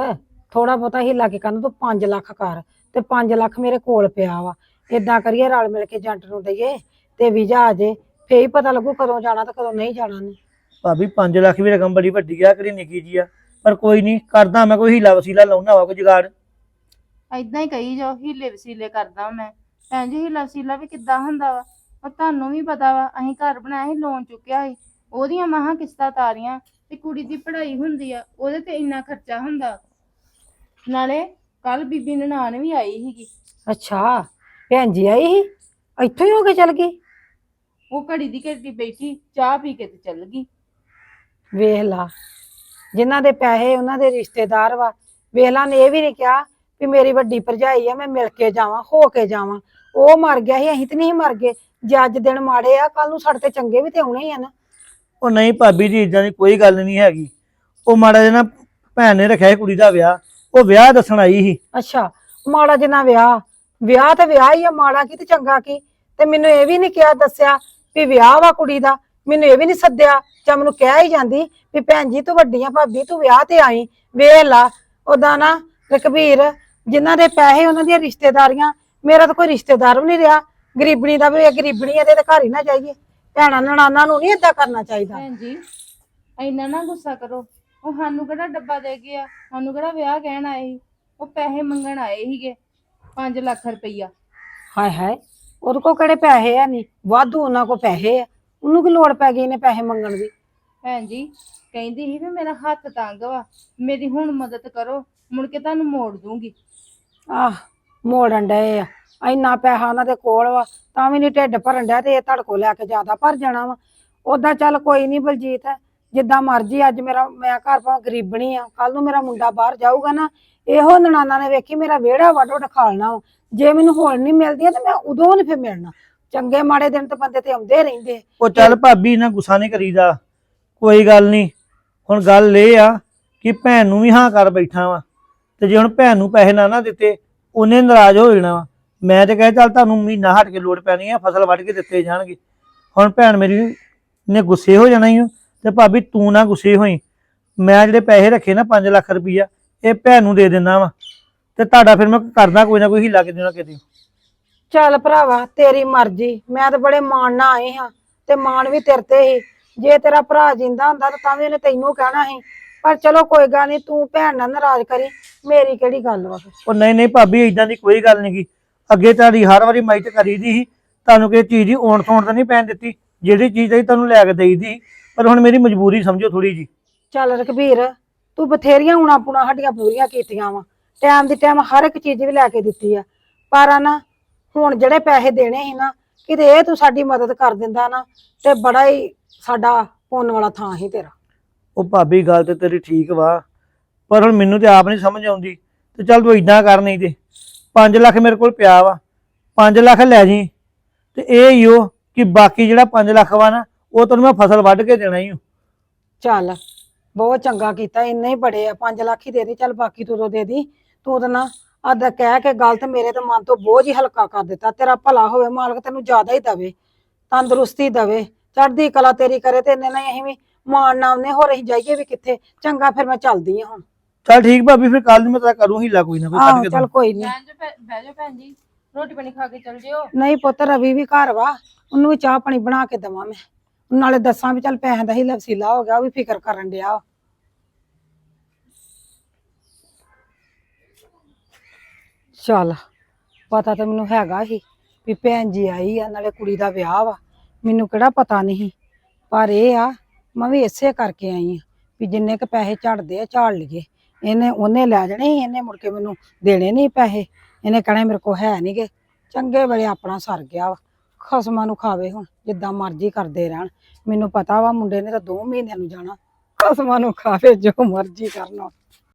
ਥੋੜਾ ਬਹੁਤਾ ਹਿੱਲਾ ਕੇ ਕਰਨ ਤੂੰ 5 ਲੱਖ ਕਰ। ਤੇ 5 ਲੱਖ ਮੇਰੇ ਕੋਲ ਪਿਆ ਵਾ। ਇਦਾਂ ਕਰੀਏ ਰਲ ਮਿਲ ਕੇ ਏਜੰਟ ਨੂੰ ਦਈਏ ਤੇ ਵੀਜ਼ਾ ਆ ਜੇ। ਫੇਰ ਹੀ ਪਤਾ ਲੱਗੂ ਕਦੋਂ ਜਾਣਾ ਤੇ ਕਦੋਂ ਨਹੀਂ ਜਾਣਾ ਨੇ। ਭਾਬੀ 5 ਲੱਖ ਵੀ ਰਕਮ ਬੜੀ ਵੱਡੀ ਆ ਕਿਹੜੀ ਨਿੱਕੀ ਜੀ ਆ। ਪਰ ਕੋਈ ਨਹੀਂ ਕਰਦਾ ਮੈਂ ਕੋਈ ਹੀਲਾ ਵਸੀਲਾ ਲਾਉਣਾ ਵਾ ਕੋਈ ਜੁਗਾੜ। ਐਦਾਂ ਹੀ ਕਹੀ ਜਾਓ ਹੀਲੇ ਵਸੀਲੇ ਕਰਦਾ ਮੈਂ। ਭੈਣ ਜੀ ਹੀਲਾ ਵਸੀਲਾ ਵੀ ਕਿੱਦਾਂ ਹੁੰਦਾ ਵਾ? ਉਹ ਤੁਹਾਨੂੰ ਵੀ ਪਤਾ ਵਾ ਅਸੀਂ ਘਰ ਬਣਾਇਆ ਸੀ ਲੋਨ ਚੁੱਕਿਆ ਸੀ। ਉਹਦੀਆਂ ਮਹਾ ਕਿਸ਼ਤਾਂ ਤਾਰੀਆਂ ਤੇ ਕੁੜੀ ਦੀ ਪੜ੍ਹਾਈ ਹੁੰਦੀ ਆ ਉਹਦੇ ਤੇ ਇੰਨਾ ਖਰਚਾ ਹੁੰਦਾ। ਨਾਲੇ ਕੱਲ ਬੀਬੀ ਨਨਾਣ ਵੀ ਆਈ ਸੀਗੀ। ਅੱਛਾ ਭੈਣ ਜੀ ਆਈ ਸੀ? ਇੱਥੋਂ ਹੀ ਹੋ ਕੇ ਚਲ ਗਈ? ਉਹ ਘੜੀ ਦੀ ਘੜੀ ਬੈਠੀ ਚਾਹ ਪੀ ਕੇ ਤੇ ਚੱਲ ਗਈ। ਵੇਖ ਲਾ ਜਿਨ੍ਹਾਂ ਦੇ ਪੈਸੇ ਉਹਨਾਂ ਦੇ ਰਿਸ਼ਤੇਦਾਰ ਵਾ। ਵੇਖ ਲਾ ਨੇ ਇਹ ਵੀ ਨਹੀਂ ਕਿਹਾ ਵੀ ਮੇਰੀ ਵੱਡੀ ਭਰਜਾਈ ਆ ਮੈਂ ਮਿਲ ਕੇ ਜਾਵਾਂ ਹੋ ਕੇ ਜਾਵਾਂ। ਉਹ ਮਰ ਗਿਆ ਸੀ ਅਸੀਂ ਤੇ ਨਹੀਂ ਮਰ ਗਏ। ਜੇ ਅੱਜ ਦਿਨ ਮਾੜੇ ਆ ਕੱਲ ਨੂੰ ਸਾਡੇ ਤੇ ਚੰਗੇ ਵੀ ਤੇ ਆਉਣੇ ਹੀ ਆ ਨਾ। ਉਹ ਨਹੀਂ ਭਾਬੀ ਜੀ ਇਦਾਂ ਦੀ ਕੋਈ ਗੱਲ ਨਹੀਂ ਹੈਗੀ। ਉਹ ਮਾੜਾ ਜਿਹਾ ਨਾ ਭੈਣ ਨੇ ਰੱਖਿਆ ਸੀ ਕੁੜੀ ਦਾ ਵਿਆਹ। ਉਹ ਵਿਆਹ ਦੱਸਣ ਆਈ ਸੀ। ਅੱਛਾ ਮਾੜਾ ਜਿਹਾ ਵਿਆਹ। ਵਿਆਹ ਤੇ ਵਿਆਹ ਹੀ ਆ ਮਾੜਾ ਕੀ ਤੇ ਚੰਗਾ ਕੀ। ਤੇ ਮੈਨੂੰ ਇਹ ਵੀ ਨਹੀਂ ਕਿਹਾ ਦੱਸਿਆ ਵੀ ਵਿਆਹ ਵਾ ਕੁੜੀ ਦਾ ਮੈਨੂੰ ਇਹ ਵੀ ਨਹੀਂ ਸੱਦਿਆ ਜਾਂ ਮੈਨੂੰ ਕਹਿ ਹੀ ਜਾਂਦੀ ਵੀ ਭੈਣ ਜੀ ਤੂੰ ਵੱਡੀ ਆ ਭਾਬੀ ਤੂੰ ਵਿਆਹ ਤੇ ਆਈ ਵੇਖ ਲਾ ਉਹਦਾ ਨਾ ਰਕਬੀਰ ਜਿਨ੍ਹਾਂ ਦੇ ਪੈਸੇ ਉਹਨਾਂ ਦੀਆਂ ਰਿਸ਼ਤੇਦਾਰੀਆਂ ਮੇਰਾ ਤਾਂ ਕੋਈ ਰਿਸ਼ਤੇਦਾਰ ਵੀ ਨਹੀਂ ਰਿਹਾ ਗਰੀਬਣੀ ਦਾ ਵੀ ਇਹ ਗਰੀਬਣੀ ਇਹਦੇ ਤੇ ਘਰ ਹੀ ਨਾ ਜਾਈਏ ਭੈਣਾਂ ਨਣਾਨਾਂ ਨੂੰ ਨਹੀਂ ਏਦਾਂ ਕਰਨਾ ਚਾਹੀਦਾ। ਭੈਣ ਜੀ ਇੰਨਾ ਨਾ ਗੁੱਸਾ ਕਰੋ ਉਹ ਸਾਨੂੰ ਕਿਹੜਾ ਡੱਬਾ ਦੇ ਗਿਆ ਸਾਨੂੰ ਕਿਹੜਾ ਵਿਆਹ ਕਹਿਣ ਆਏ ਸੀ ਉਹ ਪੈਸੇ ਮੰਗਣ ਆਏ ਸੀਗੇ 5 ਲੱਖ ਰੁਪਈਆ। ਹਾਏ ਹਾਏ ਉਹਦੇ ਕੋਲ ਕਿਹੜੇ ਪੈਸੇ ਆ ਨਹੀਂ? ਵਾਧੂ ਉਹਨਾਂ ਕੋਲ ਪੈਸੇ ਆ। ਉਹਨੂੰ ਕੀ ਲੋੜ ਪੈ ਗਈ ਨੇ ਪੈਸੇ ਮੰਗਣ ਦੀ? ਭੈਣ ਜੀ ਕਹਿੰਦੀ ਸੀ ਵੀ ਮੇਰਾ ਹੱਥ ਤੰਗ ਵਾ। ਮੇਰੀ ਹੁਣ ਮਦਦ ਕਰੋ ਮੁੜ ਕੇ ਤੁਹਾਨੂੰ ਮੋੜ ਦੂੰਗੀ। ਆਹ ਮੋੜਨ ਡਏ ਆ। ਇੰਨਾ ਪੈਸਾ ਉਹਨਾਂ ਦੇ ਕੋਲ ਵਾ ਤਾਂ ਵੀ ਨਹੀਂ ਢਿੱਡ ਭਰਨ ਡਿਆ ਤੇ ਇਹ ਤੁਹਾਡੇ ਕੋਲ ਲੈ ਕੇ ਜ਼ਿਆਦਾ ਭਰ ਜਾਣਾ ਵਾ। ਉਦਾਂ ਚੱਲ ਕੋਈ ਨਹੀਂ ਬਲਜੀਤ। ਜਿੱਦਾਂ ਮਰਜ਼ੀ ਅੱਜ ਮੇਰਾ ਮੈਂ ਘਰ ਭਾਵੇਂ ਗਰੀਬਣੀ ਆ ਕੱਲ ਨੂੰ ਮੇਰਾ ਮੁੰਡਾ ਬਾਹਰ ਜਾਊਗਾ ਨਾ ਇਹੋ ਨਨਾਨਾ ਨੇ ਵੇਖੀ ਮੇਰਾ ਵਿਹੜਾ ਵੱਡ ਵੱਡ ਖਾਲਣਾ ਜੇ ਮੈਨੂੰ ਹੁਣ ਨਹੀਂ ਮਿਲਦੀ ਤੇ ਮੈਂ ਉਦੋਂ ਨਹੀਂ ਫਿਰ ਮਿਲਣਾ। ਚੰਗੇ ਮਾੜੇ ਦਿਨ ਤਾਂ ਬੰਦੇ ਤੇ ਆਉਂਦੇ ਰਹਿੰਦੇ ਆ। ਉਹ ਚੱਲ ਭਾਬੀ ਨਾ ਗੁੱਸਾ ਨਹੀਂ ਕਰੀਦਾ। ਕੋਈ ਗੱਲ ਨਹੀਂ। ਹੁਣ ਗੱਲ ਇਹ ਆ ਕਿ ਭੈਣ ਨੂੰ ਵੀ ਹਾਂ ਕਰ ਬੈਠਾ ਵਾ। ਤੇ ਜੇ ਹੁਣ ਭੈਣ ਨੂੰ ਪੈਸੇ ਨਾ ਨਾ ਦਿੱਤੇ ਉਹਨੇ ਨਾਰਾਜ਼ ਹੋ ਜਾਣਾ ਵਾ। ਮੈਂ ਤੇ ਕਹੇ ਚੱਲ ਤੁਹਾਨੂੰ ਮਹੀਨਾ ਹਟ ਕੇ ਲੋੜ ਪੈਣੀ ਆ ਫਸਲ ਵੱਢ ਕੇ ਦਿੱਤੇ ਜਾਣਗੇ। ਹੁਣ ਭੈਣ ਮੇਰੀ ਨੇ ਗੁੱਸੇ ਹੋ ਜਾਣਾ ਹੀ ਤੇ ਭਾਬੀ ਤੂੰ ਨਾ ਗੁੱਸੇ ਹੋਈ। ਮੈਂ ਜਿਹੜੇ ਪੈਸੇ ਰੱਖੇ ਨਾ 5 ਲੱਖ ਰੁਪਈਆ ਇਹ ਭੈਣ ਨੂੰ ਦੇ ਦਿੰਦਾ ਵਾ। ਤੇ ਤੁਹਾਡਾ ਫਿਰ ਮੈਂ ਕਰਦਾ ਕੋਈ ਨਾ ਕੋਈ ਹੀਲਾ ਕਿਤੇ ਨਾ ਕਿਤੇ। ਚੱਲ ਭਰਾਵਾ ਤੇਰੀ ਮਰਜ਼ੀ। ਮੈਂ ਤਾਂ ਬੜੇ ਮਾਣ ਨਾਲ ਆਏ ਹਾਂ ਤੇ ਮਾਣ ਵੀ ਤੇਰੇ ਤੇ ਹੀ। ਜੇ ਤੇਰਾ ਭਰਾ ਜਿੰਦਾ ਹੁੰਦਾ ਤਾਂ ਤਾਂ ਵੀ ਉਹਨੇ ਤੈਨੂੰ ਕਹਿਣਾ ਸੀ। ਪਰ ਚਲੋ ਕੋਈ ਗੱਲ ਨਹੀਂ ਤੂੰ ਭੈਣ ਨਾਲ ਨਾਰਾਜ਼ ਕਰੀ। ਮੇਰੀ ਕਿਹੜੀ ਗੱਲ ਵਾ। ਉਹ ਨਹੀਂ ਨਹੀਂ ਭਾਬੀ ਇਦਾਂ ਦੀ ਕੋਈ ਗੱਲ ਨਹੀਂ ਗੀ। ਅੱਗੇ ਤੁਹਾਡੀ ਹਰ ਵਾਰੀ ਮਾਈਟ ਕਰੀਦੀ ਸੀ। ਤੁਹਾਨੂੰ ਕਿਸੇ ਚੀਜ਼ ਦੀ ਓਣ ਥੋਣ ਤਾਂ ਨਹੀਂ ਪੈਣ ਦਿੱਤੀ। ਜਿਹੜੀ ਚੀਜ਼ ਆਈ ਤੁਹਾਨੂੰ ਲੈ ਕੇ ਦੇਈਦੀ ਪਰ ਹੁਣ ਮੇਰੀ ਮਜਬੂਰੀ ਸਮਝੋ ਥੋੜੀ ਜੀ। ਚੱਲ ਰਕਬੀਰ ਤੂੰ ਬਥੇਰੀਆਂ ਉਣਾ ਪੁਣਾ ਸਾਡੀਆਂ ਪੂਰੀਆਂ ਕੀਤੀਆਂ ਵਾ। ਟਾਈਮ ਦੀ ਟਾਈਮ ਹਰ ਇੱਕ ਚੀਜ਼ ਵੀ ਲੈ ਕੇ ਦਿੱਤੀ ਆ। ਪਰ ਆ ਨਾ ਹੁਣ ਜਿਹੜੇ ਪੈਸੇ ਦੇਣੇ ਸੀ ਨਾ ਕਿਤੇ ਇਹ ਤੂੰ ਸਾਡੀ ਮਦਦ ਕਰ ਦਿੰਦਾ ਨਾ ਤੇ ਬੜਾ ਹੀ ਸਾਡਾ ਪੁੰਨ ਵਾਲਾ ਥਾਂ ਹੀ ਤੇਰਾ। ਉਹ ਭਾਬੀ ਗੱਲ ਤੇ ਤੇਰੀ ਠੀਕ ਵਾ ਪਰ ਹੁਣ ਮੈਨੂੰ ਤੇ ਆਪ ਨਹੀਂ ਸਮਝ ਆਉਂਦੀ। ਤੇ ਚੱਲ ਤੂੰ ਇਦਾਂ ਕਰ ਨਹੀਂ ਤੇ 5 ਲੱਖ ਮੇਰੇ ਕੋਲ ਪਿਆ ਵਾ 5 ਲੱਖ ਲੈ ਜੀ। ਤੇ ਇਹ ਹੀ ਉਹ ਕਿ ਬਾਕੀ ਜਿਹੜਾ 5 ਲੱਖ ਵਾ ਨਾ ਉਹ ਤੈਨੂੰ ਮੈਂ ਫਸਲ ਵੱਢ ਕੇ ਦੇਣਾ ਹੀ। ਚੱਲ ਬਹੁਤ ਚੰਗਾ ਕੀਤਾ ਇੰਨੇ ਹੀ ਬੜੇ ਆ 5 ਲੱਖ ਹੀ ਦੇ ਦੇ ਚੱਲ ਬਾਕੀ ਤੂੰ ਤੋਂ ਦੇ ਦੀ। ਤੂੰ ਤਾਂ ਨਾ ਅੱਧ ਕਹਿ ਕੇ ਗੱਲ ਤੇ ਮੇਰੇ ਤੇ ਮਨ ਤੋਂ ਬੋਝ ਹੀ ਹਲਕਾ ਕਰ ਦਿੱਤਾ। ਤੇਰਾ ਭਲਾ ਹੋਵੇ ਮਾਲਕ ਤੈਨੂੰ ਜ਼ਿਆਦਾ ਹੀ ਦਵੇ ਤੰਦਰੁਸਤੀ ਦਵੇ। ਚੜ੍ਹਦੀ ਕਲਾ ਤੇਰੀ ਕਰੇ ਤੇ ਇੰਨੇ ਨਾਲ ਅਸੀਂ ਵੀ ਮਾਣ ਨਾਮ ਨੇ ਹੋਰ ਅਸੀਂ ਜਾਈਏ ਵੀ ਕਿੱਥੇ? ਚੰਗਾ ਫਿਰ ਮੈਂ ਚੱਲਦੀ ਆ ਹੁਣ। ਚੱਲ ਠੀਕ ਭਾਬੀ ਫਿਰ ਕੱਲ ਨੂੰ ਮੈਂ ਤੇਰਾ ਕਰੂੰ ਹੀਲਾ ਕੋਈ ਨਾ ਕੋਈ ਕੱਢ ਆਹੋ ਕੇ ਚੱਲ ਕੋਈ ਨਹੀਂ ਬਹਿ ਜਾ ਬਹਿ ਜਾ ਭੈਣ ਜੀ ਰੋਟੀ ਪਾਣੀ ਖਾ ਕੇ ਚੱਲ ਜਿਓ। ਨਹੀਂ ਪੁੱਤ ਰਵੀ ਵੀ ਘਰ ਵਾ ਉਹਨੂੰ ਵੀ ਚਾਹ ਪਾਣੀ ਬਣਾ ਕੇ ਦਵਾਂ ਮੈਂ। ਨਾਲੇ ਦੱਸਾਂ ਵੀ ਚੱਲ ਪੈਸਿਆਂ ਦਾ ਹੀ ਲਵਸੀਲਾ ਹੋ ਗਿਆ, ਉਹ ਵੀ ਫਿਕਰ ਕਰਨ ਡਿਆ ਵਾ। ਚੱਲ, ਪਤਾ ਤਾਂ ਮੈਨੂੰ ਹੈਗਾ ਹੀ ਵੀ ਭੈਣ ਜੀ ਆਈ ਆ, ਨਾਲੇ ਕੁੜੀ ਦਾ ਵਿਆਹ ਵਾ, ਮੈਨੂੰ ਕਿਹੜਾ ਪਤਾ ਨਹੀਂ ਪਰ ਇਹ ਆ, ਮੈਂ ਵੀ ਇਸੇ ਕਰਕੇ ਆਈ ਆ, ਵੀ ਜਿੰਨੇ ਕ ਪੈਸੇ ਝੜਦੇ ਆ, ਝਾੜ ਲਈਏ। ਇਹਨੇ, ਉਹਨੇ ਲੈ ਜਾਣੇ ਸੀ, ਇਹਨੇ ਮੁੜ ਕੇ ਮੈਨੂੰ ਦੇਣੇ ਨਹੀਂ ਪੈਸੇ। ਇਹਨੇ ਕਹਿਣਾ ਮੇਰੇ ਕੋ ਹੈ ਨਹੀਂਗੇ ਚੰਗੇ ਵੇਲੇ ਆਪਣਾ ਸਰ ਗਿਆ ਵਾ। ਖਸਮਾਂ ਨੂੰ ਖਾਵੇ ਹੁਣ, ਜਿੱਦਾਂ ਮਰਜ਼ੀ ਕਰਦੇ ਰਹਿਣ। ਮੈਨੂੰ ਪਤਾ ਵਾ ਮੁੰਡੇ ਨੇ ਤਾਂ 2 ਮਹੀਨਿਆਂ ਨੂੰ ਜਾਣਾ। ਖਸਮਾਂ ਨੂੰ ਖਾਵੇ ਜੋ ਮਰਜ਼ੀ ਕਰਨਾ।